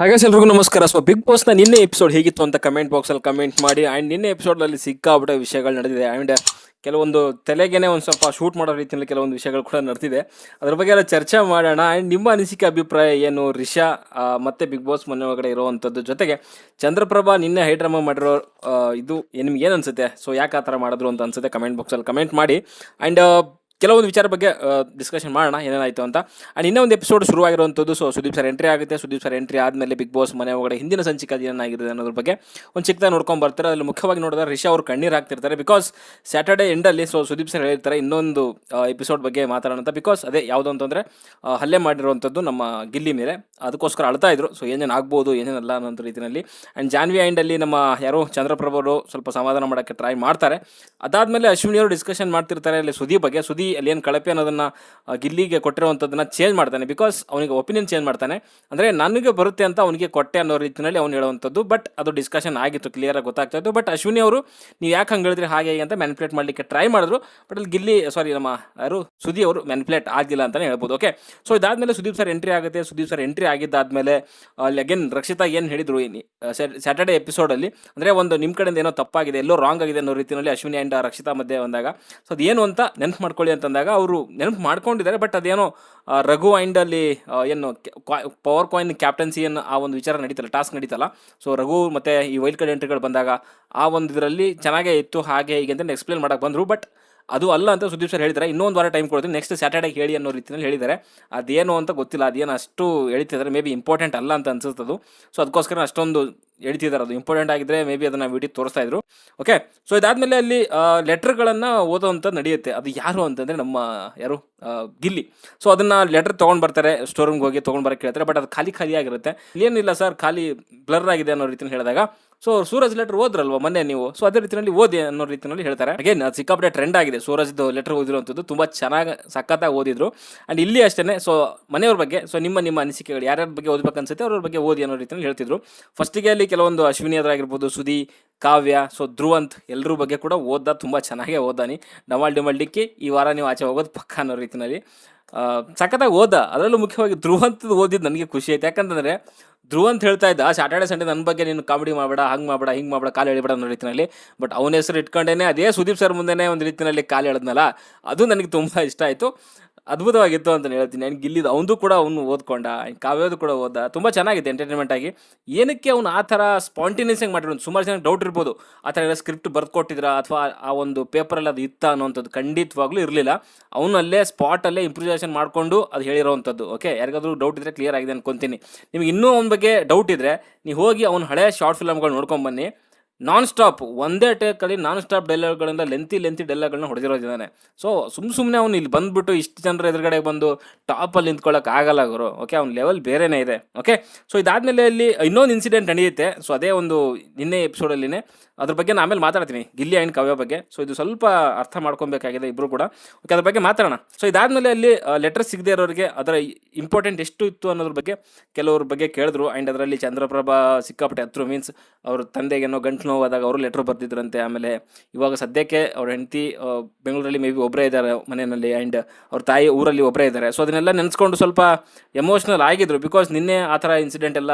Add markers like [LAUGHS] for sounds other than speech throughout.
ಹಾಗೆ ಎಲ್ರಿಗೂ ನಮಸ್ಕಾರ. ಸೊ ಬಿಗ್ ಬಾಸ್ನ ನಿನ್ನೆ ಎಪಿಸೋಡ್ ಹೇಗಿತ್ತು ಅಂತ ಕಮೆಂಟ್ ಬಾಕ್ಸ್ ಅಲ್ಲಿ ಕಮೆಂಟ್ ಮಾಡಿ. ಆ್ಯಂಡ್ ನಿನ್ನೆ ಎಪಿಸೋಡ್ ಅಲ್ಲಿ ಸಿಕ್ಕಾಬಿಟ್ಟೆ ವಿಷಯಗಳು ನಡೆದಿದೆ. ಆ್ಯಂಡ್ ಕೆಲವೊಂದು ತಲೆಗೇನೆ ಒಂದು ಸ್ವಲ್ಪ ಶೂಟ್ ಮಾಡೋ ರೀತಿಯಲ್ಲಿ ಕೆಲವೊಂದು ವಿಷಯಗಳು ಕೂಡ ನಡೆದಿದೆ. ಅದ್ರ ಬಗ್ಗೆ ಎಲ್ಲ ಚರ್ಚೆ ಮಾಡೋಣ. ಆ್ಯಂಡ್ ನಿಮ್ಮ ಅನಿಸಿಕೆ, ಅಭಿಪ್ರಾಯ ಏನು? ರಿಷಾ ಮತ್ತೆ ಬಿಗ್ ಬಾಸ್ ಮನೆ ಒಳಗಡೆ ಇರುವಂಥದ್ದು ಜೊತೆಗೆ ಚಂದ್ರಪ್ರಭಾ ನಿನ್ನೆ ಹೈಡ್ರಾಮಾ ಮಾಡಿರೋ ಇದು ನಿಮ್ಗೆ ಏನು ಅನ್ಸುತ್ತೆ? ಸೊ ಯಾಕೆ ಆ ಥರ ಮಾಡಿದ್ರು ಅಂತ ಅನ್ಸುತ್ತೆ? ಕಮೆಂಟ್ ಬಾಕ್ಸಲ್ಲಿ ಕಮೆಂಟ್ ಮಾಡಿ. ಆ್ಯಂಡ್ ಕೆಲವೊಂದು ವಿಚಾರ ಬಗ್ಗೆ ಡಿಸ್ಕಷನ್ ಮಾಡೋಣ, ಏನೇನಾಯಿತು ಅಂತ. ಆ್ಯಂಡ್ ಇನ್ನೊಂದು ಎಪಿಸೋಡ್ ಶುರುವಾಗಿರುವಂಥದ್ದು ಸೊ ಸುದೀಪ್ ಸರ್ ಎಂಟ್ರಿ ಆಗುತ್ತೆ. ಸುದೀಪ್ ಸರ್ ಎಂಟ್ರಿ ಆದಮೇಲೆ ಬಿಗ್ ಬಾಸ್ ಮನೆ ಒಳಗಡೆ ಹಿಂದಿನ ಸಂಚಿಕೆ ಏನಾಗಿದೆ ಅನ್ನೋದ್ರ ಬಗ್ಗೆ ಒಂದು ಚಿಕ್ಕದಾಗ ನೋಡ್ಕೊಂಡು ಬರ್ತಾರೆ. ಅದ್ರಲ್ಲಿ ಮುಖ್ಯವಾಗಿ ನೋಡಿದ್ರೆ ರಿಷಾ ಅವರು ಕಣ್ಣೀರು ಹಾಕ್ತಿರ್ತಾರೆ. ಬಿಕಾಸ್ ಸ್ಯಾಟರ್ಡೆ ಎಂಡಲ್ಲಿ ಸೊ ಸುದೀಪ್ ಸರ್ ಹೇಳಿರ್ತಾರೆ ಇನ್ನೊಂದು ಎಪಿಸೋಡ್ ಬಗ್ಗೆ ಮಾತಾಡೋಣ ಅಂತ. ಬಿಕಾಸ್ ಅದೇ ಯಾವುದು ಅಂತಂದರೆ ಹಲ್ಲೆ ಮಾಡಿರುವಂಥದ್ದು ನಮ್ಮ ಗಿಲ್ಲಿ ಮೇಲೆ ಅದಕ್ಕೋಸ್ಕರ ಅಳ್ತಾ ಇದ್ರು. ಸೊ ಏನೇನು ಆಗ್ಬೋದು, ಏನೇನಲ್ಲ ಅನ್ನೋ ರೀತಿಯಲ್ಲಿ ಆ್ಯಂಡ್ ಜಾನ್ವಿ ಆ್ಯಂಡಲ್ಲಿ ನಮ್ಮ ಯಾರೋ ಚಂದ್ರಪ್ರಭು ಅವರು ಸ್ವಲ್ಪ ಸಮಾಧಾನ ಮಾಡೋಕ್ಕೆ ಟ್ರೈ ಮಾಡ್ತಾರೆ. ಅದಾದಮೇಲೆ ಅಶ್ವಿನಿ ಅವರು ಡಿಸ್ಕಷನ್ ಮಾಡ್ತಿರ್ತಾರೆ ಅಲ್ಲಿ ಸುದೀಪ್ ಬಗ್ಗೆ. ಸುದಿ ಅಲ್ಲಿ ಏನು ಕಳಪೆ ಅನ್ನೋದನ್ನು ಗಿಲ್ಲಿಗೆ ಕೊಟ್ಟಿರುವಂಥದ್ದನ್ನು ಚೇಂಜ್ ಮಾಡ್ತಾನೆ. ಬಿಕಾಸ್ ಅವನಿಗೆ ಒಪಿನಿಯನ್ ಚೇಂಜ್ ಮಾಡ್ತಾನೆ. ಅಂದರೆ ನನಗೆ ಬರುತ್ತೆ ಅಂತ ಅವನಿಗೆ ಕೊಟ್ಟೆ ಅನ್ನೋ ರೀತಿಯಲ್ಲಿ ಅವ್ನು ಹೇಳುವಂಥದ್ದು. ಬಟ್ ಅದು ಡಿಸ್ಕಷನ್ ಆಗಿತ್ತು ಕ್ಲಿಯರಾಗಿ ಗೊತ್ತಾಗ್ತಾ ಇತ್ತು. ಬಟ್ ಅಶ್ವಿನಿ ಅವರು, ನೀವು ಯಾಕೆ ಹಂಗೆ ಹೇಳಿದ್ರೆ? ಹಾಗೆ ಅಂತ ಮ್ಯಾನಿಪ್ಯುಲೇಟ್ ಮಾಡಲಿಕ್ಕೆ ಟ್ರೈ ಮಾಡಿದ್ರು. ಬಟ್ ಅಲ್ಲಿ ಗಿಲ್ಲಿ ಸಾರಿ ನಮ್ಮ ಯಾರು? ಸುದೀಪ್ ಅವರು ಮ್ಯಾನಿಪ್ಯುಲೇಟ್ ಆಗಿಲ್ಲ ಅಂತಲೇ ಹೇಳ್ಬೋದು. ಓಕೆ ಸೊ ಇದಾದಮೇಲೆ ಸುದೀಪ್ ಸರ್ ಎಂಟ್ರಿ ಆಗುತ್ತೆ. ಸುದೀಪ್ ಸರ್ ಎಂಟ್ರಿ ಆಗಿದ್ದಾದಮೇಲೆ, ಅಲ್ಲಿ ಅಗೇನ್ ರಕ್ಷಿತಾ ಏನು ಹೇಳಿದ್ರು ಸ್ಯಾಟರ್ಡೆ ಎಪಿಸೋಡಲ್ಲಿ ಅಂದರೆ ಒಂದು ನಿಮ್ಮ ಕಡೆಯಿಂದ ಏನೋ ತಪ್ಪಾಗಿದೆ, ಎಲ್ಲೋ ರಾಂಗ್ ಆಗಿದೆ ಅನ್ನೋ ರೀತಿಯಲ್ಲಿ ಅಶ್ವಿನಿ ಆ್ಯಂಡ್ ರಕ್ಷಿತಾ ಮಧ್ಯೆ ಬಂದಾಗ. ಸೊ ಅದೇನು ಅಂತ ನೆನಪು ಮಾಡ್ಕೊಳ್ಳಿ ಅಂತಂದಾಗ ಅವರು ನೆನಪು ಮಾಡ್ಕೊಂಡಿದ್ದಾರೆ. ಬಟ್ ಅದೇನೋ ರಘು ಆ್ಯಂಡಲ್ಲಿ ಏನು ಪವರ್ ಕಾಯಿನ್ ಕ್ಯಾಪ್ಟನ್ಸಿ ಏನು ಆ ಒಂದು ವಿಚಾರ ನಡೀತಲ್ಲ ಟಾಸ್ಕ್ ನಡೀತಲ್ಲ. ಸೊ ರಘು ಮತ್ತು ಈ ವೈಲ್ಡ್ ಕಾರ್ಡ್ ಎಂಟ್ರಿಗಳು ಬಂದಾಗ ಆ ಒಂದು ಇದರಲ್ಲಿ ಚೆನ್ನಾಗೇ ಇತ್ತು, ಹಾಗೆ ಹೀಗೆ ಅಂತ ಎಕ್ಸ್ಪ್ಲೇನ್ ಮಾಡೋಕ್ಕೆ ಬಂದರು. ಬಟ್ ಅದು ಅಲ್ಲ ಅಂತ ಸುದೀಪ್ ಸರ್ ಹೇಳಿದ್ದಾರೆ. ಇನ್ನೊಂದು ವಾರ ಟೈಮ್ ಕೊಡ್ತೀನಿ. ನೆಕ್ಸ್ಟ್ ಸ್ಯಾಟರ್ಡೇ ಹೇಳಿ ಅನ್ನೋ ರೀತಿಯಲ್ಲಿ ಹೇಳಿದ್ದಾರೆ. ಅದೇನು ಅಂತ ಗೊತ್ತಿಲ್ಲ. ಅದೇನು ಅಷ್ಟು ಹೇಳ್ತಿದ್ದಾರೆ. ಮೇ ಬಿ ಇಂಪಾರ್ಟೆಂಟ್ ಅಲ್ಲ ಅಂತ ಅನ್ಸುತ್ತೆ ಅದು ಸೊ ಅದಕ್ಕೋಸ್ಕರ ಅಷ್ಟೊಂದು ಹೇಳ್ತಿದ್ದಾರೆ. ಅದು ಇಂಪಾರ್ಟೆಂಟ್ ಆಗಿದ್ರೆ ಮೇ ಬಿ ಅದನ್ನು ವಿಡಿಯೋ ತೋರಿಸ್ತಾ ಇದ್ರು. ಓಕೆ ಸೊ ಇದಾದಮೇಲೆ ಅಲ್ಲಿ ಲೆಟ್ರ್ಗಳನ್ನು ಓದೋವಂಥದ್ದು ನಡೆಯುತ್ತೆ. ಅದು ಯಾರು ಅಂತಂದರೆ ನಮ್ಮ, ಯಾರು? ಗಿಲ್ಲಿ. ಸೊ ಅದನ್ನು ಲೆಟರ್ ತೊಗೊಂಡು ಬರ್ತಾರೆ. ಸ್ಟೋರ್ ರೂಮ್ಗೆ ಹೋಗಿ ತೊಗೊಂಡು ಬರೋಕ್ಕೆ ಹೇಳ್ತಾರೆ. ಬಟ್ ಅದು ಖಾಲಿ ಖಾಲಿ ಆಗಿರುತ್ತೆ ಏನಿಲ್ಲ ಸರ್ ಖಾಲಿ ಬ್ಲರ್ ಆಗಿದೆ ಅನ್ನೋ ರೀತಿಯಲ್ಲಿ ಹೇಳಿದಾಗ ಸೊ ಸೂರಜ್ ಲೆಟರ್ ಓದ್ರಲ್ವ ಮೊನ್ನೆ ನೀವು? ಸೊ ಅದೇ ರೀತಿಯಲ್ಲಿ ಓದಿ ಅನ್ನೋ ರೀತಿಯಲ್ಲಿ ಹೇಳ್ತಾರೆ. ಅಗೇನ್ ಅದು ಸಿಕ್ಕಾಪಟ್ಟೆ ಟ್ರೆಂಡ್ ಆಗಿದೆ. ಸೂರಜ್ದು ಲೆಟರ್ ಓದಿರುವಂಥದ್ದು ತುಂಬ ಚೆನ್ನಾಗಿ, ಸಖತ್ತಾಗಿ ಓದಿದ್ರು. ಆ್ಯಂಡ್ ಇಲ್ಲಿ ಅಷ್ಟೇ ಸೊ ಮನೆಯವ್ರ ಬಗ್ಗೆ ಸೊ ನಿಮ್ಮ ನಿಮ್ಮ ಅನಿಸಿಕೆಗಳು, ಯಾರ್ಯಾರ ಬಗ್ಗೆ ಓದ್ಬೇಕು ಅನ್ಸುತ್ತೆ ಅವ್ರ ಬಗ್ಗೆ ಓದಿ ಅನ್ನೋ ರೀತಿಯಲ್ಲಿ ಹೇಳ್ತಿದ್ರು. ಫಸ್ಟಿಗೆ ಅಲ್ಲಿ ಕೆಲವೊಂದು ಅಶ್ವಿನಿ ಅದ್ರಾಗಿರ್ಬೋದು ಸುದಿ ಕಾವ್ಯ ಸೊ ಧ್ರುವಂತ್ ಎಲ್ಲರ ಬಗ್ಗೆ ಕೂಡ ಓದ್ದ, ತುಂಬ ಚೆನ್ನಾಗೇ ಓದಾನಿ ಡಮಾಲ್ ಡಿಮಲ್ ಡಿಕ್ಕಿ, ಈ ವಾರ ನೀವು ಆಚೆ ಹೋಗೋದು ಪಕ್ಕ ಅನ್ನೋ ರೀತಿಯಲ್ಲಿ. ಸಖತ್ತಾಗಿ ಓದ. ಅದರಲ್ಲೂ ಮುಖ್ಯವಾಗಿ ಧ್ರುವಂತದ್ದು ಓದಿದ್ದು ನನಗೆ ಖುಷಿ ಆಯ್ತು. ಯಾಕಂತಂದರೆ ಧ್ರುವಂತ ಹೇಳ್ತಾ ಇದ್ದ ಸ್ಯಾಟರ್ಡೆ ಸಂಡೇ ನನ್ನ ಬಗ್ಗೆ ನೀನು ಕಾಮಿಡಿ ಮಾಡಬೇಡ, ಹಂಗೆ ಮಾಡಬೇಡ, ಹಿಂಗೆ ಮಾಡಬೇಡ, ಕಾಲು ಎಳಿಬೇಡ ಅನ್ನೋ ರೀತಿಯಲ್ಲಿ ಬಟ್ ಅವನ ಹೆಸರು ಇಟ್ಕೊಂಡೇನೆ, ಅದೇ ಸುದೀಪ್ ಸರ್ ಮುಂದೆನೇ ಒಂದು ರೀತಿಯಲ್ಲಿ ಕಾಲು ಎಳೆದ್ನಲ್ಲ, ಅದು ನನಗೆ ತುಂಬ ಇಷ್ಟ ಆಯಿತು. ಅದ್ಭುತವಾಗಿತ್ತು ಅಂತ ಹೇಳ್ತೀನಿ. ಆ್ಯಂಡ್ ಗಿಲ್ಲಿದ್ದು ಅವನು ಕೂಡ ಅವನು ಓದ್ಕೊಂಡ ಕಾವ್ಯದು ಕೂಡ ಓದ ತುಂಬ ಚೆನ್ನಾಗಿದೆ ಎಂಟರ್ಟೈನ್ಮೆಂಟ್ ಆಗಿ. ಏನಕ್ಕೆ ಅವ್ನು ಆ ಥರ ಸ್ಪಾಂಟೇನಿಯಸ್ ಆಗಿ ಮಾಡಿರೋದು? ಸುಮಾರು ಜನ ಡೌಟ್ ಇರ್ಬೋದು. ಆ ಥರ ಎಲ್ಲ ಸ್ಕ್ರಿಪ್ಟ್ ಬರ್ದು ಕೊಟ್ಟಿದ್ರ ಅಥವಾ ಆ ಒಂದು ಪೇಪರಲ್ಲಿ ಅದು ಇತ್ತ ಅನ್ನೋಂಥದ್ದು ಖಂಡಿತವಾಗ್ಲೂ ಇರಲಿಲ್ಲ. ಅವನು ಅಲ್ಲೇ ಸ್ಪಾಟಲ್ಲೇ ಇಂಪ್ರೂವೈಸೇಷನ್ ಮಾಡಿಕೊಂಡು ಅದು ಹೇಳಿರೋವಂಥದ್ದು. ಓಕೆ ಯಾರಿಗಾದ್ರೂ ಡೌಟ್ ಇದ್ದರೆ ಕ್ಲಿಯರ್ ಆಗಿದೆ ಅನ್ಕೊತೀನಿ. ನಿಮ್ಗೆ ಇನ್ನೂ ಅವನ ಬಗ್ಗೆ ಡೌಟ್ ಇದ್ದರೆ ನೀವು ಹೋಗಿ ಅವ್ನ ಹಳೆಯ ಶಾರ್ಟ್ ಫಿಲಮ್ಗಳು ನೋಡ್ಕೊಂಬನ್ನಿ ನಾನ್ ಸ್ಟಾಪ್ ಒಂದೇ ಟೇಕಲ್ಲಿ ನಾನ್ ಸ್ಟಾಪ್ ಡೈಲಾಗ್ಗಳಿಂದ ಲೆಂತಿ ಲೆಂತಿ ಡೈಲಾಗ್ಗಳನ್ನ ಹೊಡೆದಿರೋದಿದ್ದಾನೆ. ಸೊ ಸುಮ್ ಸುಮ್ಮನೆ ಅವ್ನು ಇಲ್ಲಿ ಬಂದ್ಬಿಟ್ಟು ಇಷ್ಟು ಜನರ ಎದುರುಗಡೆ ಬಂದು ಟಾಪಲ್ಲಿ ನಿಂತ್ಕೊಳ್ಳೋಕೆ ಆಗಲ್ಲ ಗುರು. ಓಕೆ ಅವ್ನ ಲೆವೆಲ್ ಬೇರೆನೇ ಇದೆ. ಓಕೆ ಸೊ ಇದಾದಮೇಲೆ ಅಲ್ಲಿ ಇನ್ನೊಂದು ಇನ್ಸಿಡೆಂಟ್ ನಡೆಯುತ್ತೆ. ಸೊ ಅದೇ ಒಂದು ನಿನ್ನೆ ಎಪಿಸೋಡಲ್ಲಿನೇ ಅದ್ರ ಬಗ್ಗೆ ನಾನು ಆಮೇಲೆ ಮಾತಾಡ್ತೀನಿ. ಗಿಲ್ಲಿ ಆ್ಯಂಡ್ ಕವ್ಯ ಬಗ್ಗೆ. ಸೊ ಇದು ಸ್ವಲ್ಪ ಅರ್ಥ ಮಾಡ್ಕೊಬೇಕಾಗಿದೆ ಇಬ್ಬರು ಕೂಡ. ಓಕೆ ಅದ್ರ ಬಗ್ಗೆ ಮಾತಾಡೋಣ. ಸೊ ಇದಾದಮೇಲೆ ಅಲ್ಲಿ ಲೆಟರ್ ಸಿಗದೆ ಇರೋರಿಗೆ ಅದರ ಇಂಪಾರ್ಟೆಂಟ್ ಎಷ್ಟು ಇತ್ತು ಅನ್ನೋದ್ರ ಬಗ್ಗೆ ಕೆಲವ್ರ ಬಗ್ಗೆ ಕೇಳಿದ್ರು. ಆ್ಯಂಡ್ ಅದರಲ್ಲಿ ಚಂದ್ರಪ್ರಭಾ ಸಿಕ್ಕಾಪಟ್ಟೆ ಹತ್ರ ಮೀನ್ಸ್ ಅವ್ರ ಏನೋ ಗಂಟು ನೋವಾದಾಗ ಅವರು ಲೆಟ್ರ್ ಬರ್ತಿದ್ರಂತೆ ಆಮೇಲೆ ಇವಾಗ ಸದ್ಯಕ್ಕೆ ಅವ್ರ ಹೆಂಡತಿ ಬೆಂಗಳೂರಲ್ಲಿ ಮೇ ಬಿ ಒಬ್ಬರೇ ಇದ್ದಾರೆ ಮನೆಯಲ್ಲಿ ಆ್ಯಂಡ್ ಅವ್ರ ತಾಯಿ ಊರಲ್ಲಿ ಒಬ್ಬರೇ ಇದ್ದಾರೆ. ಸೊ ಅದನ್ನೆಲ್ಲ ನೆನೆಸ್ಕೊಂಡು ಸ್ವಲ್ಪ ಎಮೋಷ್ನಲ್ ಆಗಿದ್ರು ಬಿಕಾಸ್ ನಿನ್ನೆ ಆ ಥರ ಇನ್ಸಿಡೆಂಟ್ ಎಲ್ಲ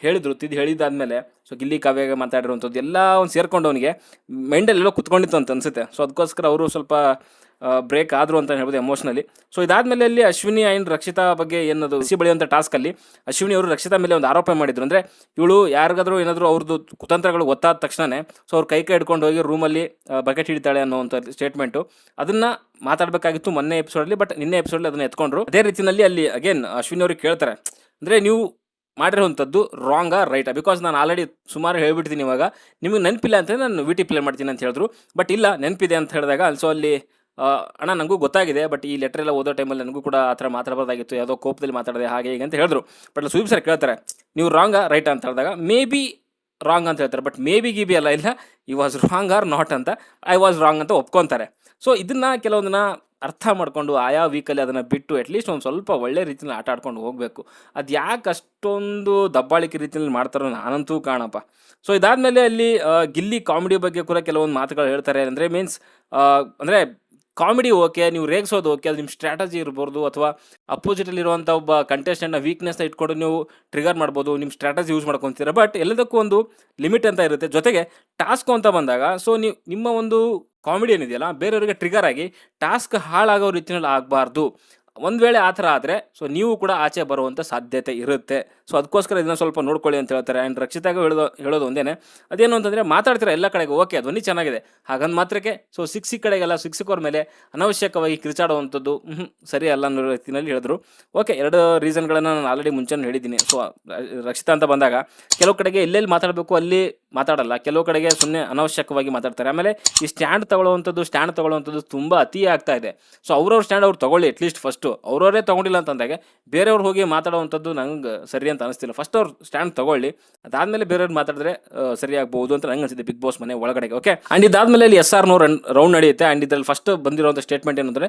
ಹೇಳಿದ್ರು, ತಿದ್ದು ಹೇಳಿದ್ದಾದ್ಮೇಲೆ. ಸೊ ಗಿಲ್ಲಿ ಕಾವ್ಯಾಗ ಮಾತಾಡಿರುವಂಥದ್ದು ಎಲ್ಲ ಒಂದು ಸೇರ್ಕೊಂಡು ಅವನಿಗೆ ಮೈಂಡಲ್ಲೆಲ್ಲೋ ಕುತ್ಕೊಂಡಿತ್ತು ಅಂತ ಅನ್ಸುತ್ತೆ. ಸೊ ಅದಕ್ಕೋಸ್ಕರ ಅವರು ಸ್ವಲ್ಪ ಬ್ರೇಕ್ ಆದರು ಅಂತ ಹೇಳ್ಬೋದು ಎಮೋಷ್ನಲಿ ಸೊ ಇದಾದಮೇಲೆ ಅಲ್ಲಿ ಅಶ್ವಿನಿ ಆ್ಯಂಡ್ ರಕ್ಷಿತಾ ಬಗ್ಗೆ ಏನದು ಬಿಸಿ ಬೆಳೆಯುವಂಥ ಟಾಸ್ಕಲ್ಲಿ ಅಶ್ವಿನಿ ಅವರು ರಕ್ಷಿತಾ ಮೇಲೆ ಒಂದು ಆರೋಪ ಮಾಡಿದ್ರು. ಅಂದರೆ ಇವಳು ಯಾರಿಗಾದರೂ ಏನಾದರೂ ಅವ್ರದ್ದು ಕುತಂತ್ರಗಳು ಗೊತ್ತಾದ ತಕ್ಷಣವೇ ಸೊ ಅವ್ರು ಕೈ ಕೈ ಹಿಡ್ಕೊಂಡು ಹೋಗಿ ರೂಮಲ್ಲಿ ಬಕೆಟ್ ಹಿಡಿತಾಳೆ ಅನ್ನೋವಂಥ ಸ್ಟೇಟ್ಮೆಂಟು ಅದನ್ನು ಮಾತಾಡಬೇಕಾಗಿತ್ತು ಮೊನ್ನೆ ಎಪಿಸೋಡಲ್ಲಿ ಬಟ್ ನಿನ್ನೆ ಎಪಿಸೋಡಲ್ಲಿ ಅದನ್ನು ಎತ್ಕೊಂಡ್ರು. ಅದೇ ರೀತಿಯಲ್ಲಿ ಅಲ್ಲಿ ಅಗೇನ್ ಅಶ್ವಿನಿ ಅವ್ರಿಗೆ ಕೇಳ್ತಾರೆ. ಅಂದರೆ ನೀವು ಮಾಡಿರೋವಂಥದ್ದು ರಾಂಗಾ ರೈಟ ಬಿಕಾಸ್ ನಾನು ಆಲ್ರೆಡಿ ಸುಮಾರು ಹೇಳ್ಬಿಡ್ತೀನಿ ಇವಾಗ. ನಿಮಗೆ ನೆನಪಿಲ್ಲ ಅಂತ ನಾನು ವಿ ಟಿ ಪ್ಲೇ ಮಾಡ್ತೀನಿ ಅಂತ ಹೇಳಿದ್ರು. ಬಟ್ ಇಲ್ಲ, ನೆನಪಿದೆ ಅಂತ ಹೇಳಿದಾಗ ಸೊ ಅಲ್ಲಿ ಅಣ್ಣ ನನಗೂ ಗೊತ್ತಾಗಿದೆ ಬಟ್ ಈ ಲೆಟರ್ ಎಲ್ಲ ಓದೋ ಟೈಮಲ್ಲಿ ನನಗೂ ಕೂಡ ಆ ಥರ ಮಾತಾಡಬಾರ್ದಾಗಿತ್ತು, ಯಾವುದೋ ಕೋಪದಲ್ಲಿ ಮಾತಾಡಿದೆ ಹಾಗೆ ಹೀಗೆ ಅಂತ ಹೇಳಿದ್ರು. ಬಟ್ ಸುದೀಪ್ ಸರ್ ಕೇಳ್ತಾರೆ, ನೀವು ರಾಂಗಾ ರೈಟ್ ಅಂತ ಹೇಳಿದಾಗ ಮೇ ಬಿ ರಾಂಗ್ ಅಂತ ಹೇಳ್ತಾರೆ ಬಟ್ ಮೇ ಬಿ ಗಿ ಬಿ ಅಲ್ಲ, ಇಲ್ಲ ಈ ವಾಸ್ ರಾಂಗ್ ಆರ್ ನಾಟ್ ಅಂತ ಐ ವಾಸ್ ರಾಂಗ್ ಅಂತ ಒಪ್ಕೊತಾರೆ. ಸೊ ಇದನ್ನು ಕೆಲವೊಂದನ್ನ ಅರ್ಥ ಮಾಡಿಕೊಂಡು ಆಯಾ ವೀಕಲ್ಲಿ ಅದನ್ನು ಬಿಟ್ಟು ಅಟ್ಲೀಸ್ಟ್ ಒಂದು ಸ್ವಲ್ಪ ಒಳ್ಳೆ ರೀತಿಯಲ್ಲಿ ಆಟ ಆಡ್ಕೊಂಡು ಹೋಗಬೇಕು. ಅದು ಯಾಕೆ ಅಷ್ಟೊಂದು ದಬ್ಬಾಳಿಕೆ ರೀತಿಯಲ್ಲಿ ಮಾಡ್ತಾರೋ ನಾನಂತೂ ಕಾಣಪ್ಪ. ಸೊ ಇದಾದಮೇಲೆ ಅಲ್ಲಿ ಗಿಲ್ಲಿ ಕಾಮಿಡಿ ಬಗ್ಗೆ ಕೂಡ ಕೆಲವೊಂದು ಮಾತುಗಳು ಹೇಳ್ತಾರೆ, ಅಂದರೆ ಮೀನ್ಸ್ ಅಂದರೆ ಕಾಮಿಡಿ ಓಕೆ, ನೀವು ರೇಗಿಸೋದು ಓಕೆ ಅದು ನಿಮ್ಮ ಸ್ಟ್ರಾಟಜಿ ಇರ್ಬೋದು ಅಥವಾ ಅಪೋಸಿಟಲ್ಲಿರುವಂಥ ಒಬ್ಬ ಕಂಟೆಸ್ಟೆಂಟ್ನ ವೀಕ್ನೆಸ್ನ ಇಟ್ಕೊಂಡು ನೀವು ಟ್ರಿಗರ್ ಮಾಡ್ಬೋದು ನಿಮ್ಮ ಸ್ಟ್ರಾಟಜಿ ಯೂಸ್ ಮಾಡ್ಕೊತೀರ. ಬಟ್ ಎಲ್ಲದಕ್ಕೂ ಒಂದು ಲಿಮಿಟ್ ಅಂತ ಇರುತ್ತೆ. ಜೊತೆಗೆ ಟಾಸ್ಕ್ ಅಂತ ಬಂದಾಗ ಸೊ ನೀವು ನಿಮ್ಮ ಒಂದು ಕಾಮಿಡಿ ಏನಿದೆಯಲ್ಲ, ಬೇರೆಯವರಿಗೆ ಟ್ರಿಗರ್ ಆಗಿ ಟಾಸ್ಕ್ ಹಾಳಾಗೋ ರೀತಿಯಲ್ಲಿ ಆಗಬಾರ್ದು. ಒಂದು ವೇಳೆ ಆ ಥರ ಆದರೆ ಸೊ ನೀವು ಕೂಡ ಆಚೆ ಬರುವಂಥ ಸಾಧ್ಯತೆ ಇರುತ್ತೆ. ಸೊ ಅದಕ್ಕೋಸ್ಕರ ಇದನ್ನ ಸ್ವಲ್ಪ ನೋಡ್ಕೊಳ್ಳಿ ಅಂತ ಹೇಳ್ತಾರೆ. ಆ್ಯಂಡ್ ರಕ್ಷಿತಾಗ ಹೇಳೋದು ಹೇಳೋದು ಒಂದೇನೆ. ಅದೇನು ಅಂತಂದರೆ ಮಾತಾಡ್ತಾರೆ ಎಲ್ಲ ಕಡೆಗೆ ಓಕೆ ಧ್ವನಿ ಚೆನ್ನಾಗಿದೆ. ಹಾಗಂದ ಮಾತ್ರಕ್ಕೆ ಸೊ ಸಿಕ್ ಕಡೆಗೆಲ್ಲ ಶಿಕ್ಷಕರ ಮೇಲೆ ಅನವಶ್ಯಕವಾಗಿ ಕಿರಿಚಾಡುವಂಥದ್ದು ಹ್ಞೂ ಸರಿ ಅಲ್ಲ ಅನ್ನೋ ರೀತಿಯಲ್ಲಿ ಹೇಳಿದ್ರು. ಓಕೆ ಎರಡು ರೀಸನ್ಗಳನ್ನು ನಾನು ಆಲ್ರೆಡಿ ಮುಂಚೆನೂ ಹೇಳಿದ್ದೀನಿ. ಸೊ ರಕ್ಷಿತಾ ಅಂತ ಬಂದಾಗ, ಕೆಲವು ಕಡೆಗೆ ಎಲ್ಲೆಲ್ಲಿ ಮಾತಾಡಬೇಕು, ಅಲ್ಲಿ ಮಾತಾಡಲ್ಲ. ಕೆಲವು ಕಡೆಗೆ ಸುಮ್ಮನೆ ಅನವಶ್ಯಕವಾಗಿ ಮಾತಾಡ್ತಾರೆ. ಆಮೇಲೆ ಈ ಸ್ಟ್ಯಾಂಡ್ ತಗೊಳ್ಳುವಂಥದ್ದು ಸ್ಟ್ಯಾಂಡ್ ತಗೊಳ್ಳುವಂಥದ್ದು ತುಂಬ ಅತಿ ಆಗ್ತಾ ಇದೆ. ಸೊ ಅವ್ರವ್ರ ಸ್ಟ್ಯಾಂಡ್ ಅವ್ರು ತಗೊಳ್ಳಿ ಅಟ್ಲೀಸ್ಟ್ ಫಸ್ಟು ಅವ್ರವರೇ ತಗೊಂಡಿಲ್ಲ ಅಂತಂದಾಗ ಬೇರೆಯವ್ರು ಹೋಗಿ ಮಾತಾಡುವಂಥದ್ದು ನಂಗೆ ಸರಿ ಅಂತ ಅನಿಸ್ತಿಲ್ಲ. ಫಸ್ಟ್ ಅವ್ರು ಸ್ಟ್ಯಾಂಡ್ ತಗೊಳ್ಳಿ. ಅದಾದಮೇಲೆ ಬೇರೆಯವ್ರು ಮಾತಾಡಿದ್ರೆ ಸರಿ ಆಗ್ಬೋದು ಅಂತ ನಂಗೆ ಅನಿಸಿದೆ ಬಿಗ್ ಬಾಸ್ ಮನೆ ಒಳಗಡೆಗೆ. ಓಕೆ ಆ್ಯಂಡ್ ಇದಾದಮೇಲೆ ಇಲ್ಲಿ ಎಸ್ ಆರ್ ನೋ ರೌಂಡ್ ನಡೆಯುತ್ತೆ. ಆ್ಯಂಡ್ ಇದರಲ್ಲಿ ಫಸ್ಟ್ ಬಂದಿರುವಂಥ ಸ್ಟೇಟ್ಮೆಂಟ್ ಏನಂದ್ರೆ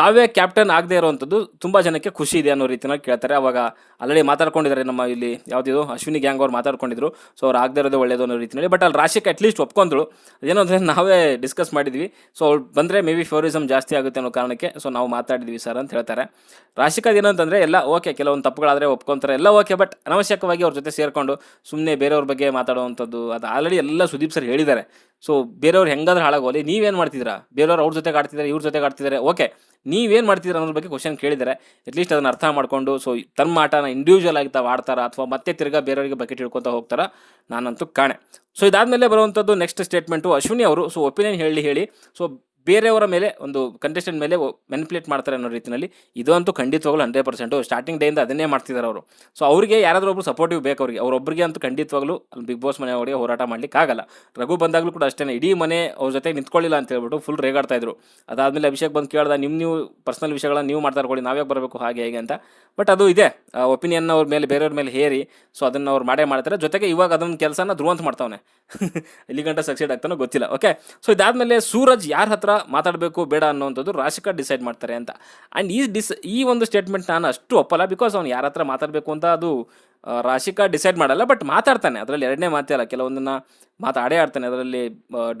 ಕಾವ್ಯ ಕ್ಯಾಪ್ಟನ್ ಆಗದೆ ಇರುವಂಥದ್ದು ತುಂಬಾ ಜನಕ್ಕೆ ಖುಷಿ ಇದೆ ಅನ್ನೋ ರೀತಿನ ಕೇಳ್ತಾರೆ. ಅವಾಗ ಆಲ್ರೆಡಿ ಮಾತಾಡ್ಕೊಂಡಿದ್ದಾರೆ ನಮ್ಮ ಇಲ್ಲಿ ಯಾವ್ದಿದು ಅಶ್ವಿನಿ ಗ್ಯಾಂಗ್ ಅವ್ರು ಮಾತಾಡ್ಕೊಂಡಿದ್ರು. ಸೊ ಅವ್ರು ಆಗದೆ ಇರೋದೇ ಒಳ್ಳೇದು ಅನ್ನೋ ರೀತಿಯಲ್ಲಿ. ಬಟ್ ಅಲ್ಲಿ ರಾಶಿಕ್ ಅಟ್ಲೀಸ್ಟ್ ಒಪ್ಕೊಂಡ್ರು ಏನೋ ಅಂದರೆ ನಾವೇ ಡಿಸ್ಕಸ್ ಮಾಡಿದ್ವಿ. ಸೊ ಅವ್ಳು ಬಂದರೆ ಮೇ ಬಿ ಫೇವರಿಸಮ್ ಜಾಸ್ತಿ ಆಗುತ್ತೆ ಅನ್ನೋ ಕಾರಣಕ್ಕೆ ಸೊ ನಾವು ಮಾತಾಡಿದ್ವಿ ಸರ್ ಅಂತ ಹೇಳ್ತಾರೆ. ರಾಶಿಕ ಅಂತಂದರೆ ಎಲ್ಲ ಓಕೆ ಕೆಲವೊಂದು ತಪ್ಪುಗಳಾದರೆ ಒಪ್ಕೊಂತಾರೆ. ಎಲ್ಲ ಓಕೆ ಬಟ್ ಅನವಶ್ಯಕವಾಗಿ ಅವ್ರ ಜೊತೆ ಸೇರಿಕೊಂಡು ಸುಮ್ಮನೆ ಬೇರೆಯವ್ರ ಬಗ್ಗೆ ಮಾತಾಡುವಂಥದ್ದು, ಅದು ಆಲ್ರೆಡಿ ಎಲ್ಲ ಸುದೀಪ್ ಸರ್ ಹೇಳಿದ್ದಾರೆ. ಸೊ ಬೇರೆಯವ್ರು ಹೆಂಗಾದ್ರೂ ಹಾಳಾಗೋಲಿ. ನೀವೇನು ಮಾಡ್ತಿದ್ದೀರಾ? ಬೇರೆಯವ್ರು ಅವ್ರ ಜೊತೆ ಆಡ್ತಿದ್ದಾರೆ, ಇವ್ರ ಜೊತೆಗೆ ಆಡ್ತಿದ್ದಾರೆ. ಓಕೆ ನೀವೇನು ಮಾಡ್ತಿದ್ದೀರಾ ಅನ್ನೋದ್ರ ಬಗ್ಗೆ ಕ್ವಶನ್ ಕೇಳಿದರೆ ಅಟ್ಲೀಸ್ಟ್ ಅದನ್ನು ಅರ್ಥ ಮಾಡಿಕೊಂಡು ಸೊ ತಮ್ಮ ಆಟನ ಇಂಡಿವಿಜುವಲ್ ಆಗಿ ತಾವು ಆಡ್ತಾರ ಅಥವಾ ಮತ್ತೆ ತಿರ್ಗಾ ಬೇರೆಯವರಿಗೆ ಬಕೆಟ್ ಹಿಡ್ಕೊತಾ ಹೋಗ್ತಾರ, ನಾನಂತೂ ಕಾಣೆ. ಸೊ ಇದಾದಮೇಲೆ ಬರುವಂಥದ್ದು ನೆಕ್ಸ್ಟ್ ಸ್ಟೇಟ್ಮೆಂಟು ಅಶ್ವಿನಿ ಅವರು. ಸೊ ಒಪಿನಿಯನ್ ಹೇಳಿ ಹೇಳಿ ಸೊ ಬೇರೆಯವರ ಮೇಲೆ ಒಂದು ಕಂಟೆಸ್ಟೆಂಟ್ ಮೇಲೆ ಮೆನಿಪ್ಯುಲೇಟ್ ಮಾಡ್ತಾರೆ ಅನ್ನೋ ರೀತಿಯಲ್ಲಿ ಇದು ಅಂತೂ ಖಂಡಿತವಾಗ್ಲೂ ಹಂಡ್ರೆಡ್ ಪರ್ಸೆಂಟು ಸ್ಟಾರ್ಟಿಂಗ್ ಡೇಯಿಂದ ಅದನ್ನೇ ಮಾಡ್ತಿದ್ದಾರೆ ಅವರು. ಸೊ ಅವರಿಗೆ ಯಾರಾದರೂ ಒಬ್ಬರು ಸಪೋರ್ಟಿವ್ ಬೇಕು ಅವರಿಗೆ. ಅವರೊಬ್ಬರಿಗೆ ಅಂತೂ ಖಂಡಿತವಾಗ್ಲೂ ಅಲ್ಲಿ ಬಿಗ್ ಬಾಸ್ ಮನೆ ಅವರಿಗೆ ಹೋರಾಟ ಮಾಡ್ಲಿಕ್ಕೆ ಆಗಲ್ಲ. ರಘು ಬಂದಾಗಲೂ ಕೂಡ ಅಷ್ಟೇ ಇಡೀ ಮನೆ ಅವ್ರ ಜೊತೆ ನಿಂತ್ಕೊಳ್ಳಿಲ್ಲ ಅಂತ ಹೇಳ್ಬಿಟ್ಟು ಫುಲ್ ರೇಗಾಡ್ತಾ ಇದ್ರು. ಅದಾದಮೇಲೆ ಅಭಿಷೇಕ್ ಬಂದು ಕೇಳ್ದ ನಿಮ್ಮ ನೀವು ಪರ್ಸನಲ್ ವಿಷಯಗಳನ್ನ ನೀವು ಮಾತಾಡ್ಕೊಳ್ಳಿ ನಾವೇ ಬರಬೇಕು, ಹಾಗೆ, ಹೇಗೆ ಅಂತ. ಬಟ್ ಅದು ಇದೆ. ಒಪಿನಿಯನ್ ಅವ್ರ ಮೇಲೆ, ಬೇರೆಯವ್ರ ಮೇಲೆ ಹೇರಿ. ಸೊ ಅದನ್ನು ಅವ್ರು ಮಾಡೇ ಮಾಡ್ತಾರೆ. ಜೊತೆಗೆ ಇವಾಗ ಅದೊಂದು ಕೆಲಸನ ಧ್ರುವಂತ ಮಾಡ್ತಾವನೆ. ಇಲ್ಲಿ [LAUGHS] ಗಂಟ ಸಕ್ಸೆಡ್ ಆಗ್ತಾನೋ ಗೊತ್ತಿಲ್ಲ. ಓಕೆ ಸೊ ಇದಾದ್ಮೇಲೆ ಸೂರಜ್ ಯಾರ ಹತ್ರ ಮಾತಾಡಬೇಕು, ಬೇಡ ಅನ್ನೋವಂಥದ್ದು ರಾಶಿಕ ಡಿಸೈಡ್ ಮಾಡ್ತಾರೆ ಅಂತ. ಆ್ಯಂಡ್ ಈ ಡಿಸ್ ಈ ಒಂದು ಸ್ಟೇಟ್ಮೆಂಟ್ ನಾನು ಅಷ್ಟು ಒಪ್ಪಲ್ಲ ಬಿಕಾಸ್ ಅವ್ನು ಯಾರ ಹತ್ರ ಮಾತಾಡಬೇಕು ಅಂತ ಅದು ರಾಶಿಕ ಡಿಸೈಡ್ ಮಾಡಲ್ಲ ಬಟ್ ಮಾತಾಡ್ತಾನೆ. ಅದರಲ್ಲಿ ಎರಡನೇ ಮಾತೇ ಅಲ್ಲ, ಕೆಲವೊಂದನ್ನು ಮಾತಾಡೇ ಆಡ್ತಾನೆ. ಅದರಲ್ಲಿ